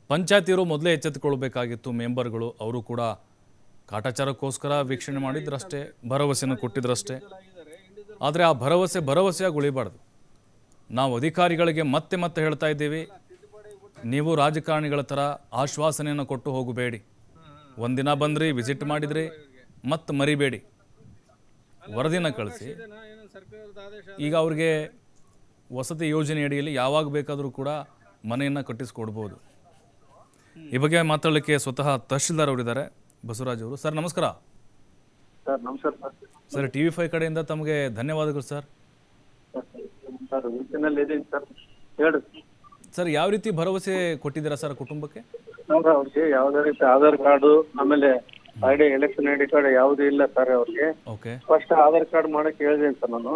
ಪಂಚಾಯತಿಯವರು ಮೊದಲೇ ಎಚ್ಚೆತ್ತುಕೊಳ್ಬೇಕಾಗಿತ್ತು ಮೆಂಬರ್ಗಳು. ಅವರು ಕೂಡ ಕಾಟಾಚಾರಕ್ಕೋಸ್ಕರ ವೀಕ್ಷಣೆ ಮಾಡಿದ್ರಷ್ಟೇ ಭರವಸೆಯನ್ನು ಕೊಟ್ಟಿದ್ರಷ್ಟೇ. ಆದರೆ ಆ ಭರವಸೆ ಭರವಸೆಯಾಗಿ ಉಳಿಬಾರ್ದು. ನಾವು ಅಧಿಕಾರಿಗಳಿಗೆ ಮತ್ತೆ ಮತ್ತೆ ಹೇಳ್ತಾ ಇದ್ದೀವಿ, ನೀವು ರಾಜಕಾರಣಿಗಳ ಥರ ಆಶ್ವಾಸನೆಯನ್ನು ಕೊಟ್ಟು ಹೋಗಬೇಡಿ. ಒಂದಿನ ಬಂದ್ರಿ, ವಿಸಿಟ್ ಮಾಡಿದ್ರಿ ಮತ್ತೆ ಮರಿಬೇಡಿ. ವರದಿನ ಕಳಿಸಿ. ಈಗ ಅವ್ರಿಗೆ ವಸತಿ ಯೋಜನೆ ಅಡಿಯಲ್ಲಿ ಯಾವಾಗ ಬೇಕಾದರೂ ಕೂಡ ಮನೆಯನ್ನು ಕಟ್ಟಿಸ್ಕೊಡ್ಬೋದು. ಈ ಬಗ್ಗೆ ಮಾತಾಡಲಿಕ್ಕೆ ಸ್ವತಃ ತಹಶೀಲ್ದಾರ್ ಅವರಿದ್ದಾರೆ. ಬಸವರಾಜ್ ಅವರು ಸರ್ ನಮಸ್ಕಾರ. ಸರ್ ನಮಸ್ಕಾರ ಸರ್. ಟಿ ವಿ ಫೈವ್ ಕಡೆಯಿಂದ ತಮಗೆ ಧನ್ಯವಾದಗಳು ಸರ್. ಸರ್ ಯಾವ ರೀತಿ ಭರವಸೆ ಕೊಟ್ಟಿದ್ದೀರಾ ಸರ್ ಕುಟುಂಬಕ್ಕೆ? ಅವ್ರಿಗೆ ಯಾವುದೇ ರೀತಿ ಆಧಾರ್ ಕಾರ್ಡ್ ಆಮೇಲೆ ಐಡಿ ಎಲೆಕ್ಷನ್ ಐಡಿ ಕಾರ್ಡ್ ಯಾವ್ದು ಇಲ್ಲ ಸರ್ ಅವ್ರಿಗೆ. ಓಕೆ. ಫಸ್ಟ್ ಆಧಾರ್ ಕಾರ್ಡ್ ಮಾಡಕ್ ಹೇಳಿದೆ ಸರ್ ನಾನು.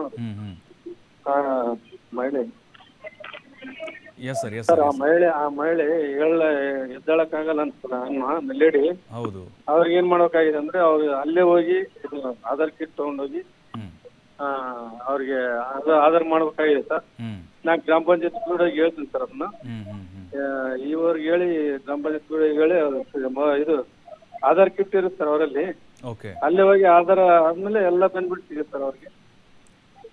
ಮಹಿಳೆ. Yes sir yes sir sir ಆ ಮಹಿಳೆ ಆ ಮಹಿಳೆ ಹೇಳ ಎದ್ದಾಳಕ್ಕಾಗಲ್ಲ ಅಂತ ಅಮ್ಮ ಲೇಡಿ ಹೌದು. ಅವ್ರಿಗೆ ಏನ್ ಮಾಡ್ಬೇಕಾಗಿದೆ ಅಂದ್ರೆ ಅವ್ರ ಅಲ್ಲೇ ಹೋಗಿ ಇದು ಆಧಾರ್ ಕಿಟ್ ತಗೊಂಡೋಗಿ ಆ, ಅವ್ರಿಗೆ ಆಧಾರ್ ಆಧಾರ್ ಮಾಡ್ಬೇಕಾಗಿದೆ ಸರ್. ಹ್ಮ್. ನಾ ಗ್ರಾಮ ಪಂಚಾಯತ್ ಕೂಡ ಹೇಳ್ತೀನಿ ಸರ್ ಅದನ್ನ. ಹ್ಮ್ ಹ್ಮ್ ಹ್ಮ್. ಇವ್ರಿಗೆ ಹೇಳಿ ಗ್ರಾಮ ಪಂಚಾಯತ್ ಕೂಡ ಹೇಳಿ ಅವ್ರು ಮ- ಇದು ಆಧಾರ್ ಕಿಟ್ ಇರುತ್ತೆ ಸರ್ ಅವರಲ್ಲಿ. ಓಕೆ ಅಲ್ಲಿ ಹೋಗಿ ಆಧಾರ್ ಆದ್ಮೇಲೆ ಎಲ್ಲ ಬೆನಿಫಿಟ್ ಸಿಗುತ್ತೆ ಸರ್ ಅವ್ರಿಗೆ.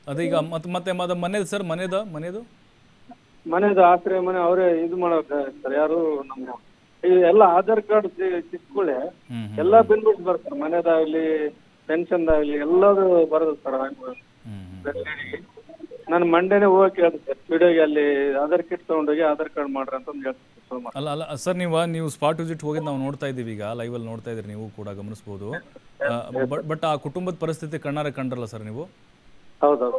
ಅದೀಗ ಮತ್ತೆ ಮತ್ತೆ ಮದ ಮನೇದು ಸರ್ ಮನೇದ ಮನೇದು? ಮನೆದ ಆಶ್ರಯ ಮನೆ ಅವರೇ ಇದು ಮಾಡ್ಬೇಕಾಗುತ್ತೆ ಸರ್ ಯಾರು ನಮ್ಮ ಈ ಎಲ್ಲ ಆಧಾರ್ ಕಾರ್ಡ್ ಸಿಕ್ಕೊಳ್ಳೆ ಎಲ್ಲ ಬೆನಿಫಿಟ್ ಮನೆದ ಬರುತ್ತೆ ಪೆನ್ಷನ್ ಮನೆದಾಗ್ಲಿ ಪೆನ್ಷನ್ದಾಗ್ಲಿ ಎಲ್ಲದು ಬರೋದು ಸರ್ ನಾನು ಮಂಡೇನೆ ಹೋಗಕ್ಕೆ ಹೇಳ್ತೀನಿ ಸರ್ ಸ್ಟುಡಿಯೋಗೆ ಅಲ್ಲಿ ಆಧಾರ್ ಕಿಟ್ ತಗೊಂಡೋಗಿ ಆಧಾರ್ ಕಾರ್ಡ್ ಮಾಡ್ರಿ ಅಂತ ಒಂದು ಹೇಳ್ತೀನಿ ಸೋಮವಾರ ಅಲ್ಲ ಅಲ್ಲ ಸರ್ ನೀವು ನೀವು ಸ್ಪಾಟ್ ವಿಸಿಟ್ ಹೋಗಿ ನಾವು ನೋಡ್ತಾ ಇದ್ದೀವಿ ಈಗ ಲೈವ್ ಅಲ್ಲಿ ನೋಡ್ತಾ ಇದ್ದೀರಿ ನೀವು ಕೂಡ ಗಮನಿಸ್ಬೋದು. ಬಟ್ ಬಟ್ ಆ ಕುಟುಂಬದ ಪರಿಸ್ಥಿತಿ ಕಣ್ಣಾರೆ ಕಂಡ್ರಲ್ಲ ಸರ್ ನೀವು? ಹೌದೌದು.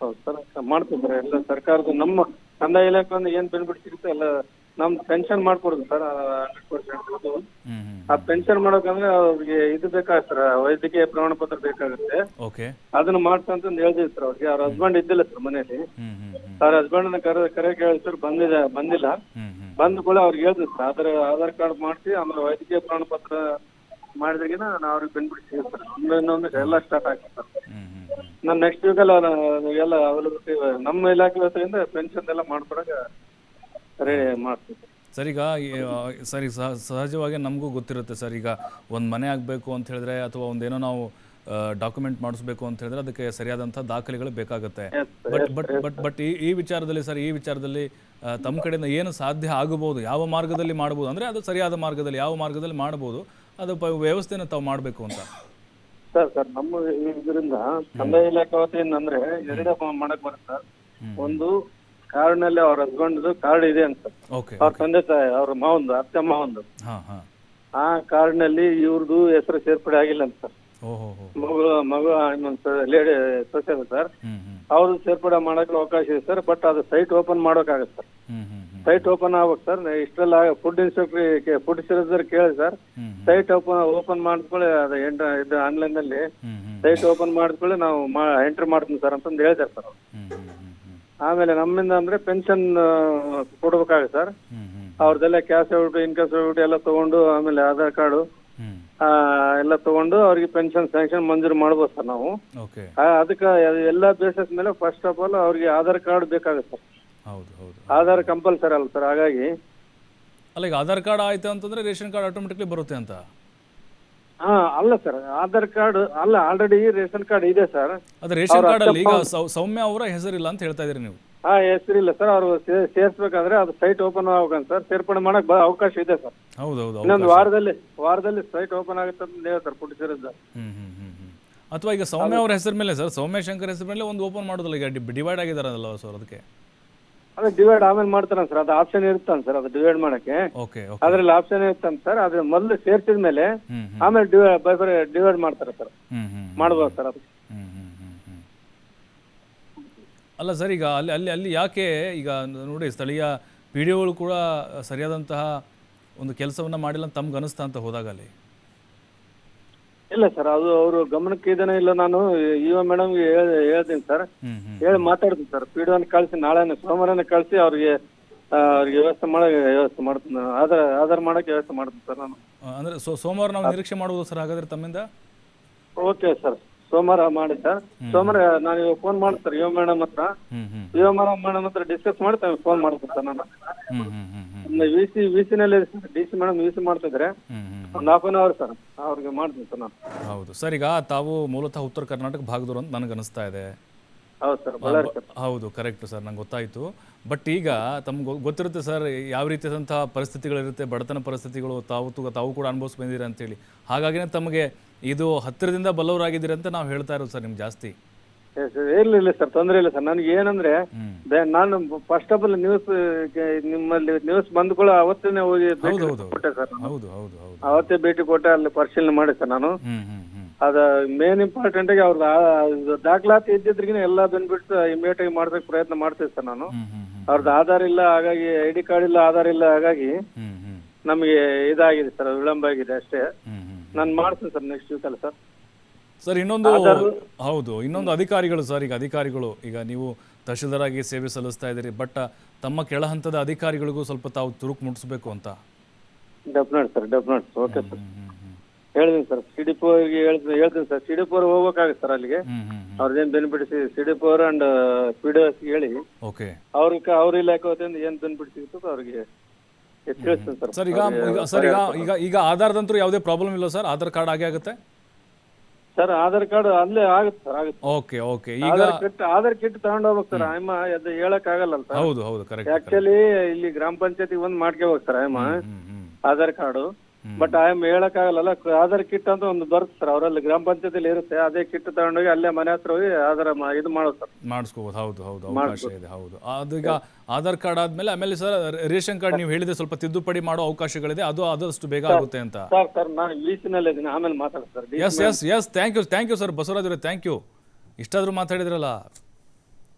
ಹೌದು ಸರ್ ಮಾಡ್ತಿದ್ದಾರೆ ಎಲ್ಲ ಸರ್ಕಾರದ ನಮ್ಮ ಕಂದಾಯ ಇಲಾಖೆ ಒಂದು ಏನ್ ಬೆನಿಫಿಟ್ ಸಿಗುತ್ತೆ ಎಲ್ಲ ನಮ್ ಪೆನ್ಷನ್ ಮಾಡ್ಕೊಡುದು ಸರ್ ಹಂಡ್ರೆಡ್ ಪರ್ಸೆಂಟ್ ಆ ಪೆನ್ಷನ್ ಮಾಡೋಕಂದ್ರೆ ಅವ್ರಿಗೆ ಇದು ಬೇಕಾಗುತ್ತೆ ಸರ್ ವೈದ್ಯಕೀಯ ಪ್ರಮಾಣ ಪತ್ರ ಬೇಕಾಗುತ್ತೆ. ಓಕೆ. ಅದನ್ನ ಮಾಡ್ತಂತ ಹೇಳ್ತೀವಿ ಸರ್ ಅವ್ರಿಗೆ. ಅವ್ರ ಹಸ್ಬೆಂಡ್ ಇದ್ದಿಲ್ಲ ಸರ್ ಹ್ಮ್ ಅವ್ರ ಹಸ್ಬೆಂಡ್ ಕರೆ ಕರೆ ಕೇಳಿ ಸರ್ ಬಂದಿದೆ ಬಂದಿಲ್ಲ. ಬಂದ ಕೂಡ ಅವ್ರಿಗೆ ಹೇಳ್ತೀವಿ ಸರ್ ಆಧಾರ್ ಆಧಾರ್ ಕಾರ್ಡ್ ಮಾಡಿಸಿ ಆಮೇಲೆ ವೈದ್ಯಕೀಯ ಪ್ರಮಾಣ ಪತ್ರ ಮಾಡಿದಾಗಿನ ನಾನು ಅವ್ರಿಗೆ ಬೆನಿಫಿಟ್ ಸಿಗುತ್ತೆ ಸರ್ ಒಂದು ಇನ್ನೊಂದು ಎಲ್ಲ ಸ್ಟಾರ್ಟ್ ಹ್ಮ್ ನಾನು ನೆಕ್ಸ್ಟ್ ವೀಕ್ ಎಲ್ಲ ಅವೈಲಬಿಲಿಟಿ ನಮ್ಮ ಇಲಾಖೆ ವತಿಯಿಂದ ಪೆನ್ಷನ್ ಎಲ್ಲ ಮಾಡ್ಕೊಡಕ ರೆಡಿ ಮಾಡ್ತೀವಿ ಸರ್ ಈಗ ಸರಿ ಸಹಜವಾಗಿ ನಮಗೂ ಗೊತ್ತಿರುತ್ತೆ ಸರ್. ಈಗ ಒಂದು ಮನೆ ಆಗಬೇಕು ಅಂತ ಹೇಳಿದ್ರೆ ಅಥವಾ ಒಂದೇನೋ ನಾವು ಡಾಕ್ಯುಮೆಂಟ್ ಮಾಡಿಸ್ಬೇಕು ಅಂತ ಹೇಳಿದ್ರೆ ಅದಕ್ಕೆ ಸರಿಯಾದಂಥ ದಾಖಲೆಗಳು ಬೇಕಾಗುತ್ತೆ. ಬಟ್ ಬಟ್ ಬಟ್ ಬಟ್ ಈ ಈ ವಿಚಾರದಲ್ಲಿ ಸರ್ ಈ ವಿಚಾರದಲ್ಲಿ ತಮ್ಮ ಕಡೆಯಿಂದ ಏನು ಸಾಧ್ಯ ಆಗಬಹುದು ಯಾವ ಮಾರ್ಗದಲ್ಲಿ ಮಾಡ್ಬೋದು ಅಂದರೆ ಅದು ಸರಿಯಾದ ಮಾರ್ಗದಲ್ಲಿ ಯಾವ ಮಾರ್ಗದಲ್ಲಿ ಮಾಡ್ಬೋದು. ಅದು ಪ ವ್ಯವಸ್ಥೆನ ತಾವು ಮಾಡಬೇಕು ಅಂತ. ಸರ್ ಸರ್ ನಮ್ಮ ಇದರಿಂದ ಕಂದಾಯ ಇಲಾಖೆ ವತಿಯಿಂದ ಅಂದ್ರೆ ಎರಡೇ ಮಾಡಕ್ ಬರುತ್ತೆ ಸರ್. ಒಂದು ಕಾರ್ಡ್ನಲ್ಲಿ ಅವ್ರ ಹಸ್ಬೆಂಡ್ ಕಾರ್ಡ್ ಇದೆ ಅಂತ. ಓಕೆ ಅವ್ರ ತಂದೆ ತಾಯಿ ಅವ್ರ ಮಾವಂದು ಅತ್ತೆ ಮಾವಂದು. ಆ ಕಾರ್ಡ್ ಆ ಕಾರ್ಡ್ನಲ್ಲಿ ಇವ್ರದ್ದು ಹೆಸರು ಸೇರ್ಪಡೆ ಆಗಿಲ್ಲ ಅಂತ ಸರ್. ಓಹೋ ಹೋ ಮಗು ಮಗು ಲೇಡಿ ಸೊಸೆ ಸರ್. ಹ್ಞೂ ಹ್ಞೂ ಅವ್ರದ್ದು ಸೇರ್ಪಡೆ ಮಾಡಕ್ಕೆ ಅವಕಾಶ ಇದೆ ಸರ್ ಬಟ್ ಅದು ಸೈಟ್ ಓಪನ್ ಮಾಡೋಕ್ಕಾಗತ್ತೆ ಸರ್. ಹ್ಞೂ ಹ್ಞೂ ಹ್ಞೂ ಸೈಟ್ ಓಪನ್ ಆಗ್ಬೇಕು ಸರ್ ಇಷ್ಟೆಲ್ಲ ಫುಡ್ ಇನ್ಸ್ಪೆಕ್ಟರ್ ಫುಡ್ ಸರ್ ಕೇಳಿ ಸರ್ ಸೈಟ್ ಓಪನ್ ಓಪನ್ ಮಾಡಿದ್ಕೊಳ್ಳಿ ಅದು ಎಂಟ ಇದು ಸೈಟ್ ಓಪನ್ ಮಾಡಿದ್ಕೊಳ್ಳಿ ನಾವು ಎಂಟ್ರಿ ಮಾಡ್ತೀನಿ ಸರ್ ಅಂತಂದು ಹೇಳ್ತಾರೆ ಸರ್ ಆಮೇಲೆ ನಮ್ಮಿಂದ ಅಂದ್ರೆ ಪೆನ್ಷನ್ ಕೊಡ್ಬೇಕಾಗುತ್ತೆ ಸರ್ ಅವ್ರದೆಲ್ಲ ಅವ್ರದ್ದೆಲ್ಲ ಕ್ಯಾಶ್ ಔಟ್ ಇನ್ಕಮ್ ಔಟ್ ಎಲ್ಲ ತಗೊಂಡು ಆಮೇಲೆ ಆಧಾರ್ ಕಾರ್ಡ್ ಎಲ್ಲ ತಗೊಂಡು ಅವ್ರಿಗೆ ಪೆನ್ಷನ್ ಸ್ಯಾಂಕ್ಷನ್ ಮಂಜೂರು ಮಾಡ್ಬೋದು ಸರ್ ನಾವು. ಅದಕ್ಕೆ ಎಲ್ಲ ಬೇಸಸ್ ಮೇಲೆ ಫಸ್ಟ್ ಆಫ್ ಆಲ್ ಅವ್ರಿಗೆ ಆಧಾರ್ ಕಾರ್ಡ್ ಬೇಕಾಗುತ್ತೆ ಸರ್ ಹೌದು ಹೌದು. ಆಧಾರ್ ಕಂಪಲ್ಸರಿ ಅಲ್ಲ ಸರ್ ಹಾಗಾಗಿ. ಅಲ್ಲ ಈಗ ಆಧಾರ್ ಕಾರ್ಡ್ ಆಯ್ತು ಅಂತಂದ್ರೆ ರೇಷನ್ ಕಾರ್ಡ್ ಆಟೋಮೆಟಿಕ್ಲಿ ಬರುತ್ತೆ ಅಂತ? ಹಾ ಅಲ್ಲ ಸರ್ ಆಧಾರ್ ಕಾರ್ಡ್ ಅಲ್ಲ ಆಲ್ರೆಡಿ ರೇಷನ್ ಕಾರ್ಡ್ ಇದೆ ಸರ್ ಅದು ರೇಷನ್ ಅವ್ರ ಕಾರ್ಡ್ ಅಲ್ಲಿ ಈಗ ಸೌ- ಸೌಮ್ಯ ಅವರ ಹೆಸರಿಲ್ಲ ಅಂತ ಹೇಳ್ತಾ ಇದೀರಿ ನೀವು. ಹಾ ಹೆಸರಿಲ್ಲ ಸರ್ ಅವರು ಸೇರ್ಸ್ಬೇಕಾದ್ರೆ ಅದು ಸೈಟ್ ಓಪನ್ ಆಗ್ಬೇಕಂತ ಸರ್ ಸೇರ್ಪಡೆ ಮಾಡಕ್ ಬ- ಅವಕಾಶ ಇದೆ ಸರ್ ಹೌದು ಹೌದು ಇನ್ನೊಂದು ವಾರದಲ್ಲಿ ವಾರದಲ್ಲಿ ಸೈಟ್ ಓಪನ್ ಆಗುತ್ತೆ ಅಂತ ಹೇಳ್ತಾರೆ ಪುಟ್ಟಿಸಿರದ ಹ್ಮ್ ಹ್ಮ್ ಹ್ಮ್ ಹ್ಮ್. ಅಥವಾ ಈಗ ಸೌಮ್ಯ ಅವ್ರ ಹೆಸರ ಮೇಲೆ ಸರ್ ಸೌಮ್ಯ ಶಂಕರ್ ಹೆಸರು ಮೇಲೆ ಒಂದು ಓಪನ್ ಮಾಡೋದಿಲ್ಲ ಈಗ ಡಿವೈಡ್ ಆಗಿದಾರಲ್ಲ ಸರ್ ಅದಕ್ಕೆ. ಅದೇ ಡಿವೈಡ್ ಆಮೇಲೆ ಮಾಡ್ತಾರ ಸರ್ ಅದು ಆಪ್ಷನ್ ಇರುತ್ತಾನ ಸರ್ ಅದು ಡಿವೈಡ್ ಮಾಡಕ್ಕೆ. ಓಕೆ ಓಕೆ ಅದ್ರಲ್ಲಿ ಆಪ್ಷನ್ ಇರ್ತಾನೆ ಸರ್ ಅದ್ರ ಮೊದಲು ಸೇರ್ಸಿದ ಮೇಲೆ ಹ್ಮ್ ಹ್ಮ್. ಆಮೇಲೆ ಡಿವೈಡ್ ಬೈ ಬೈ ಡಿವೈಡ್ ಮಾಡ್ತಾರೆ ಸರ್ ಹ್ಮ್ ಹ್ಮ್ ಮಾಡ್ಬೋದು ಸರ್ ಅದು. ಹ್ಮ್ ಹ್ಮ್ ಹ್ಮ್ ಹ್ಮ್ ಅಲ್ಲ ಸರ್ ಈಗ ಅಲ್ಲಿ ಅಲ್ಲಿ ಅಲ್ಲಿ ಯಾಕೆ ಈಗ ನೋಡಿ ಸ್ಥಳೀಯ ಪಿ ಡಿ ಕೂಡ ಸರಿಯಾದಂತಹ ಒಂದು ಕೆಲಸವನ್ನ ಮಾಡಿಲ್ಲ ಅಂತ ತಮ್ಗೆ ಅನಿಸ್ತಾ ಅಂತ ಹೋದಾಗ ಅಲ್ಲಿ ಇಲ್ಲ ಸರ್ ಅದು ಅವರು ಗಮನಕ್ಕೆ ಇದನ್ನ ಇಲ್ಲ. ನಾನು ಇವ ಮೇಡಮ್ಗೆ ಹೇಳ್ತೀನಿ ಸರ್. ಹ್ಮ್ ಹ್ಮ್. ಹೇಳಿ ಮಾತಾಡ್ತೀನಿ ಸರ್. ಪಿ ಡಿ ಕಳಿಸಿ ನಾಳೆನೇ ಸೋಮವಾರನೇ ಕಳಿಸಿ ಅವ್ರಿಗೆ ಆ, ಅವ್ರಿಗೆ ವ್ಯವಸ್ಥೆ ಮಾಡಕ್ಕೆ ವ್ಯವಸ್ಥೆ ಮಾಡ್ತೀನಿ. ಆಧಾರ ಆಧಾರ್ ಮಾಡೋಕೆ ವ್ಯವಸ್ಥೆ ಮಾಡ್ತೀನಿ ಸರ್ ನಾನು. ಅಂದ್ರೆ ಸೊ ಸೋಮವಾರ ನಾವು ನಿರೀಕ್ಷೆ ಮಾಡ್ಬೋದು ಸರ್ ಹಾಗಾದ್ರೆ ತಮ್ಮಿಂದ? Okay sir. ಸೋಮವಾರ ಮಾಡಿ ಸರ್ ಸೋಮವಾರ ನಾನು ಇವಾಗ ಫೋನ್ ಮಾಡ್ತಾರೆ ಸರ್ ಯುವ ಮೇಡಮ್ ಹತ್ರ. ಯುವ ಮೇಡಮ್ ಹತ್ರ ಡಿಸ್ಕಸ್ ಮಾಡಿ ಫೋನ್ ಮಾಡ್ತೀನಿ ಸರ್ ನಾನು V C V ಸಿನಲ್ಲಿ D C madam V C ಮಾಡ್ತಿದ್ರೆ ಒಂದು ಹಾಫ್ ಅನ್ ಅವರ್ ಸರ್ ಅವ್ರಿಗೆ ಮಾಡ್ತೀನಿ ಸರ್ ನಾನು. ಹೌದು. ಸರ್ ಈಗ ತಾವು ಮೂಲತಃ ಉತ್ತರ ಕರ್ನಾಟಕ ಭಾಗದವರು ಅಂತ ನನಗೆ ಅನಿಸ್ತಾ ಇದೆ. ಹೌದು ಸರ್ ಬಳ್ಳಾರಿ ಸರ್. ಹೌದು ಕರೆಕ್ಟ್ ಸರ್ ನಂಗೆ ಗೊತ್ತಾಯಿತು. ಬಟ್ ಈಗ ತಮ್ಗೆ ಗೊತ್ತಿರುತ್ತೆ ಸರ್ ಯಾವ ರೀತಿಯಾದಂತಹ ಪರಿಸ್ಥಿತಿಗಳಿರುತ್ತೆ ಬಡತನ ಪರಿಸ್ಥಿತಿಗಳು ತಾವು ತು- ತಾವು ಕೂಡ ಅನುಭವಿಸಿ ಅಂತ ಅಂತೇಳಿ. ಹಾಗಾಗಿನೇ ತಮಗೆ ಇದು ಹತ್ತಿರದಿಂದ ಬಲ್ಲವರಾಗಿದ್ದೀರಿ ಅಂತ ನಾವು ಹೇಳ್ತಾ ಇರೋದು ಸರ್ ನಿಮ್ಗೆ ಜಾಸ್ತಿ. ಎಸ್, ಇಲ್ಲ ಇಲ್ಲ ಸರ್ ತೊಂದರೆ ಇಲ್ಲ ಸರ್. ನನಗೆ ಏನಂದ್ರೆ ಬೆ- ನಾನು ಫಸ್ಟ್ ಆಫ್ ಆಲ್ ನ್ಯೂಸ್ ನಿಮ್ಮಲ್ಲಿ ನ್ಯೂಸ್ ಬಂದ್ಕೊಳ್ಳೋ ಅವತ್ತೇ ಹೋಗಿ ಭೇಟಿ ಹೌದು ಹೌದು ಕೊಟ್ಟೆ ಸರ್ ನಾನು. ಹೌದು ಹೌದು ಹೌದು. ಅವತ್ತೇ ಭೇಟಿ ಕೊಟ್ಟೆ ಅಲ್ಲಿ ಪರಿಶೀಲನೆ ಮಾಡಿ ಸರ್ ನಾನು. ಅದ ಮೇನ್ ಇಂಪಾರ್ಟೆಂಟ್ ಆಗಿ ಅವ್ರದ್ದು ದಾಖಲಾತಿ ಇದ್ದಿದ್ರಿಗಿನ ಎಲ್ಲ ಬೆನಿಫಿಟ್ಸ್ ಇಮಿಡಿಯೇಟ್ ಆಗಿ ಮಾಡ್ಬೇಕ ಪ್ರಯತ್ನ ಮಾಡ್ತೇವೆ ಸರ್ ನಾನು. ಅವ್ರದ್ದು ಆಧಾರ್ ಇಲ್ಲ ಹಾಗಾಗಿ ಐ ಡಿ ಕಾರ್ಡ್ ಇಲ್ಲ ಆಧಾರ್ ಇಲ್ಲ ಹಾಗಾಗಿ ನಮಗೆ ಇದಾಗಿದೆ ಸರ್ ವಿಳಂಬ ಆಗಿದೆ ಅಷ್ಟೇ. ನಾನು ಮಾಡ್ತೀನಿ ಸರ್ ನೆಕ್ಸ್ಟ್ ವೀಕ್ ಅಲ್ಲ ಸರ್. ಸರ್ ಇನ್ನೊಂದು ಹೌದು ಇನ್ನೊಂದು ಅಧಿಕಾರಿಗಳು ಸರ್ ಈಗ ಅಧಿಕಾರಿಗಳು ಈಗ ನೀವು ತಹಶೀಲ್ದಾರ್ ಆಗಿ ಸೇವೆ ಸಲ್ಲಿಸ್ತಾ ಇದ್ದೀರಿ ಬಟ್ ತಮ್ಮ ಕೆಳ ಹಂತದ ಅಧಿಕಾರಿಗಳಿಗೂ ಸ್ವಲ್ಪ ತಾವು ತುರುಕು ಮುಟ್ಟಿಸ್ಬೇಕು ಅಂತ. Definite sir definite okay sir. ಹೇಳಿದೀನಿ ಸರ್. ಸಿ ಡಿ ಪಿ ಅವ್ರಿಗೆ ಹೇಳ್ತೀನಿ ಹೇಳ್ತೀನಿ ಸರ್. ಸಿ ಡಿ ಪಿ ಅವ್ರು ಹೋಗ್ಬೇಕಾಗುತ್ತೆ ಸರ್ ಅಲ್ಲಿಗೆ. ಹ್ಞೂ ಅವ್ರದ್ದೇನು ಬೆನಿಫಿಟ್ ಸಿ ಡಿ ಪಿ ಅವ್ರು ಅಂಡ್ ಪಿ ಡಿ ಹೇಳಿ. ಓಕೆ ಅವ್ರಿಗೆ ಅವ್ರ ಇಲಾಖೆ ವತಿಯಿಂದ ಏನು ಬೆನಿಫಿಟ್ ಸಿಗುತ್ತೋ ಅವ್ರಿಗೆ ಎತ್ತಿ ತಿಳಿಸ್ತೀನಿ ಸರ್. ಸರ್ ಈಗ ಈಗ ಸರ್ ಈಗ ಈಗ ಈಗ ಆಧಾರದಂತೂ ಯಾವುದೇ ಪ್ರಾಬ್ಲಮ್ ಇಲ್ಲ ಸರ್? ಆಧಾರ್ ಕಾರ್ಡ್ ಆಗೇ ಆಗುತ್ತೆ? ಸರ್ ಆಧಾರ್ ಕಾರ್ಡ್ ಅಲ್ಲೇ ಆಗುತ್ತೆ ಸರ್ ಆಗುತ್ತೆ. ಓಕೆ ಓಕೆ ಈಗ ಆಧಾರ್ ಕಿಟ್ ಆಧಾರ್ ಕಿಟ್ ತಗೊಂಡ್ ಹೋಗ್ಬೇಕು ಸರ್ ಅಮ್ಮ ಅದು ಹೇಳಕ್ ಆಗಲ್ಲ ಸರ್ ಹೌದು ಹೌದು ಕರೆಕ್ಟ್ ಆಕ್ಚುಲಿ ಇಲ್ಲಿ ಗ್ರಾಮ ಪಂಚಾಯತಿ ಒಂದ್ ಮಾಡ್ಕೋಬೇಕು ಸರ್ ಹ್ಞೂ ಆಧಾರ್ ಕಾರ್ಡು. ಬಟ್ ಆಯಮ್ ಹೇಳಕ್ ಆಗಲ್ಲ ಆಧಾರ್ ಕಿಟ್ ಅಂತ ಒಂದು ಬರುತ್ತೆ ಸರ್ ಅವರಲ್ಲಿ ಗ್ರಾಮ ಪಂಚಾಯತಿಲಿ ಇರುತ್ತೆ. ಅದೇ ಕಿಟ್ ತಗೊಂಡೋಗಿ ಅಲ್ಲೇ ಮನೆ ಹತ್ರ ಹೋಗಿ ಆಧಾರ ಮಾ- ಇದು ಮಾಡೋದು ಸರ್ ಮಾಡಿಸ್ಕೋಬೋದು. ಹೌದು ಹೌದು. ಅವಕಾಶ ಇದೆ. ಹೌದು. ಅದೀಗ ಆಧಾರ್ ಕಾರ್ಡ್ ಆದ್ಮೇಲೆ ಆಮೇಲೆ ಸರ್ ರೇಷನ್ ಕಾರ್ಡ್ ನೀವು ಹೇಳಿದ್ರೆ ಸ್ವಲ್ಪ ತಿದ್ದುಪಡಿ ಮಾಡೋ ಅವಕಾಶಗಳಿದೆ. ಅದು ಆದಷ್ಟು ಬೇಗ ಆಗುತ್ತೆ ಅಂತ. ಸರ್ ಸರ್ ನಾನು ಲೀಸಿನಲ್ಲಿ ಇದ್ದೀನಿ. ಆಮೇಲೆ ಮಾತಾಡ್ತೀನಿ sir yes yes yes thank you thank you sir Basavaraj ಅವರೇ ಥ್ಯಾಂಕ್ ಯು ಇಷ್ಟಾದರೂ ಮಾತಾಡಿದ್ರಲ್ಲ.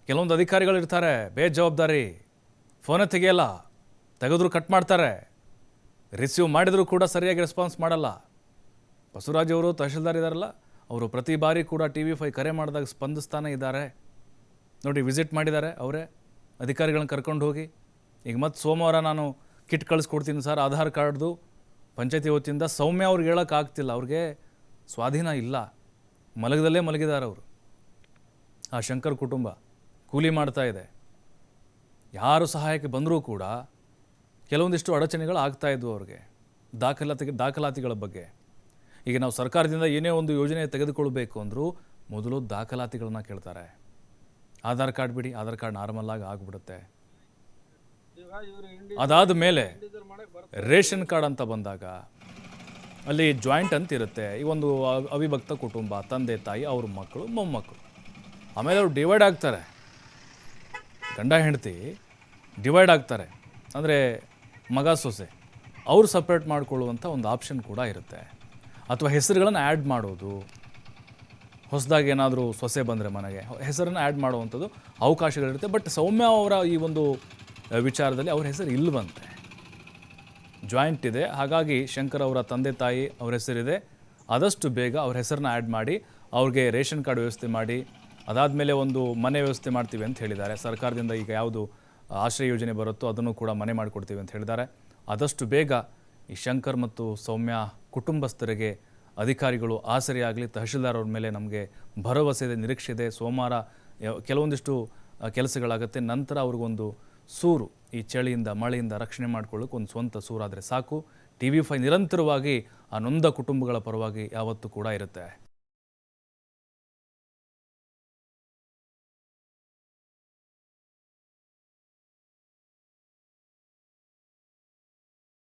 ಕೆಲವೊಂದು ಅಧಿಕಾರಿಗಳು ಇರ್ತಾರೆ. ಬೇಜವಾಬ್ದಾರಿ. ಫೋನೇ ತೆಗೆಯಲ್ಲ. ತೆಗೆದ್ರು ಕಟ್ ಮಾಡ್ತಾರೆ. ರಿಸೀವ್ ಮಾಡಿದರೂ ಕೂಡ ಸರಿಯಾಗಿ ರೆಸ್ಪಾನ್ಸ್ ಮಾಡಲ್ಲ. ಬಸವರಾಜ್ ಅವರು ತಹಶೀಲ್ದಾರ್ ಇದ್ದಾರಲ್ಲ ಅವರು ಪ್ರತಿ ಬಾರಿ ಕೂಡ ಟಿ ವಿ ಫೈ ಕರೆ ಮಾಡಿದಾಗ ಸ್ಪಂದಿಸ್ತಾನೆ ಇದ್ದಾರೆ. ನೋಡಿ ವಿಸಿಟ್ ಮಾಡಿದ್ದಾರೆ ಅವರೇ, ಅಧಿಕಾರಿಗಳನ್ನ ಕರ್ಕೊಂಡು ಹೋಗಿ. ಈಗ ಮತ್ತೆ ಸೋಮವಾರ ನಾನು ಕಿಟ್ ಕಳಿಸ್ಕೊಡ್ತೀನಿ ಸರ್ ಆಧಾರ್ ಕಾರ್ಡ್ದು, ಪಂಚಾಯತಿ ವತಿಯಿಂದ ಸೌಮ್ಯ ಅವ್ರಿಗೆ ಹೇಳೋಕ್ಕಾಗ್ತಿಲ್ಲ ಅವ್ರಿಗೆ ಸ್ವಾಧೀನ ಇಲ್ಲ. ಮಲಗದಲ್ಲೇ ಮಲಗಿದ್ದಾರೆ ಅವರು. ಆ ಶಂಕರ್ ಕುಟುಂಬ ಕೂಲಿ ಮಾಡ್ತಾ ಇದೆ. ಯಾರು ಸಹಾಯಕ್ಕೆ ಬಂದರೂ ಕೂಡ ಕೆಲವೊಂದಿಷ್ಟು ಅಡಚಣೆಗಳು ಆಗ್ತಾ ಇದ್ವು ಅವ್ರಿಗೆ. ದಾಖಲಾತಿ ದಾಖಲಾತಿಗಳ ಬಗ್ಗೆ. ಈಗ ನಾವು ಸರ್ಕಾರದಿಂದ ಏನೇ ಒಂದು ಯೋಜನೆ ತೆಗೆದುಕೊಳ್ಬೇಕು ಅಂದರೂ ಮೊದಲು ದಾಖಲಾತಿಗಳನ್ನ ಕೇಳ್ತಾರೆ. ಆಧಾರ್ ಕಾರ್ಡ್ ಬಿಡಿ, ಆಧಾರ್ ಕಾರ್ಡ್ ನಾರ್ಮಲ್ ಆಗಿ ಆಗ್ಬಿಡುತ್ತೆ. ಅದಾದ ಮೇಲೆ ರೇಷನ್ ಕಾರ್ಡ್ ಅಂತ ಬಂದಾಗ ಅಲ್ಲಿ ಜಾಯಿಂಟ್ ಅಂತ ಇರುತ್ತೆ. ಈ ಒಂದು ಅವಿಭಕ್ತ ಕುಟುಂಬ, ತಂದೆ, ತಾಯಿ, ಅವ್ರ ಮಕ್ಕಳು, ಮೊಮ್ಮಕ್ಕಳು. ಆಮೇಲೆ ಅವ್ರು ಡಿವೈಡ್ ಆಗ್ತಾರೆ. ಗಂಡ, ಹೆಂಡತಿ ಡಿವೈಡ್ ಆಗ್ತಾರೆ. ಅಂದರೆ ಮಗ ಸೊಸೆ, ಅವ್ರು ಸಪ್ರೇಟ್ ಮಾಡಿಕೊಳ್ಳುವಂಥ ಒಂದು ಆಪ್ಷನ್ ಕೂಡ ಇರುತ್ತೆ. ಅಥವಾ ಹೆಸರುಗಳನ್ನು ಆ್ಯಡ್ ಮಾಡೋದು, ಹೊಸದಾಗಿ ಏನಾದರೂ ಸೊಸೆ ಬಂದರೆ ಮನೆಗೆ, ಹೆಸರನ್ನು ಆ್ಯಡ್ ಮಾಡುವಂಥದ್ದು ಅವಕಾಶಗಳಿರುತ್ತೆ. ಬಟ್ ಸೌಮ್ಯ ಅವರ ಈ ಒಂದು ವಿಚಾರದಲ್ಲಿ ಅವ್ರ ಹೆಸರು ಇಲ್ವಂತೆ. ಜಾಯಿಂಟ್ ಇದೆ. ಹಾಗಾಗಿ ಶಂಕರ್ ಅವರ ತಂದೆ ತಾಯಿ ಅವ್ರ ಹೆಸರಿದೆ. ಆದಷ್ಟು ಬೇಗ ಅವ್ರ ಹೆಸರನ್ನ ಆ್ಯಡ್ ಮಾಡಿ, ಅವ್ರಿಗೆ ರೇಷನ್ ಕಾರ್ಡ್ ವ್ಯವಸ್ಥೆ ಮಾಡಿ, ಅದಾದಮೇಲೆ ಒಂದು ಮನೆ ವ್ಯವಸ್ಥೆ ಮಾಡ್ತೀವಿ ಅಂತ ಹೇಳಿದ್ದಾರೆ. ಸರ್ಕಾರದಿಂದ ಈಗ ಯಾವುದು ಆಶ್ರಯ ಯೋಜನೆ ಬರುತ್ತೋ ಅದನ್ನು ಕೂಡ ಮನೆ ಮಾಡಿಕೊಡ್ತೀವಿ ಅಂತ ಹೇಳಿದ್ದಾರೆ. ಆದಷ್ಟು ಬೇಗ ಈ ಶಂಕರ್ ಮತ್ತು ಸೌಮ್ಯ ಕುಟುಂಬಸ್ಥರಿಗೆ ಅಧಿಕಾರಿಗಳು, ಆಸರೆಯಾಗಲಿ ತಹಶೀಲ್ದಾರ್ ಅವ್ರ ಮೇಲೆ ನಮಗೆ ಭರವಸೆ ಇದೆ, ನಿರೀಕ್ಷೆ ಇದೆ. ಸೋಮವಾರ ಕೆಲವೊಂದಿಷ್ಟು ಕೆಲಸಗಳಾಗುತ್ತೆ. ನಂತರ ಅವ್ರಿಗೊಂದು ಸೂರು, ಈ ಚಳಿಯಿಂದ, ಮಳೆಯಿಂದ ರಕ್ಷಣೆ ಮಾಡ್ಕೊಳ್ಳೋಕೆ ಒಂದು ಸ್ವಂತ ಸೂರಾದರೆ ಸಾಕು. ಟಿ ವಿ ಫೈ ನಿರಂತರವಾಗಿ ಆ ನೊಂದ ಕುಟುಂಬಗಳ ಪರವಾಗಿ ಯಾವತ್ತೂ ಕೂಡ ಇರುತ್ತೆ.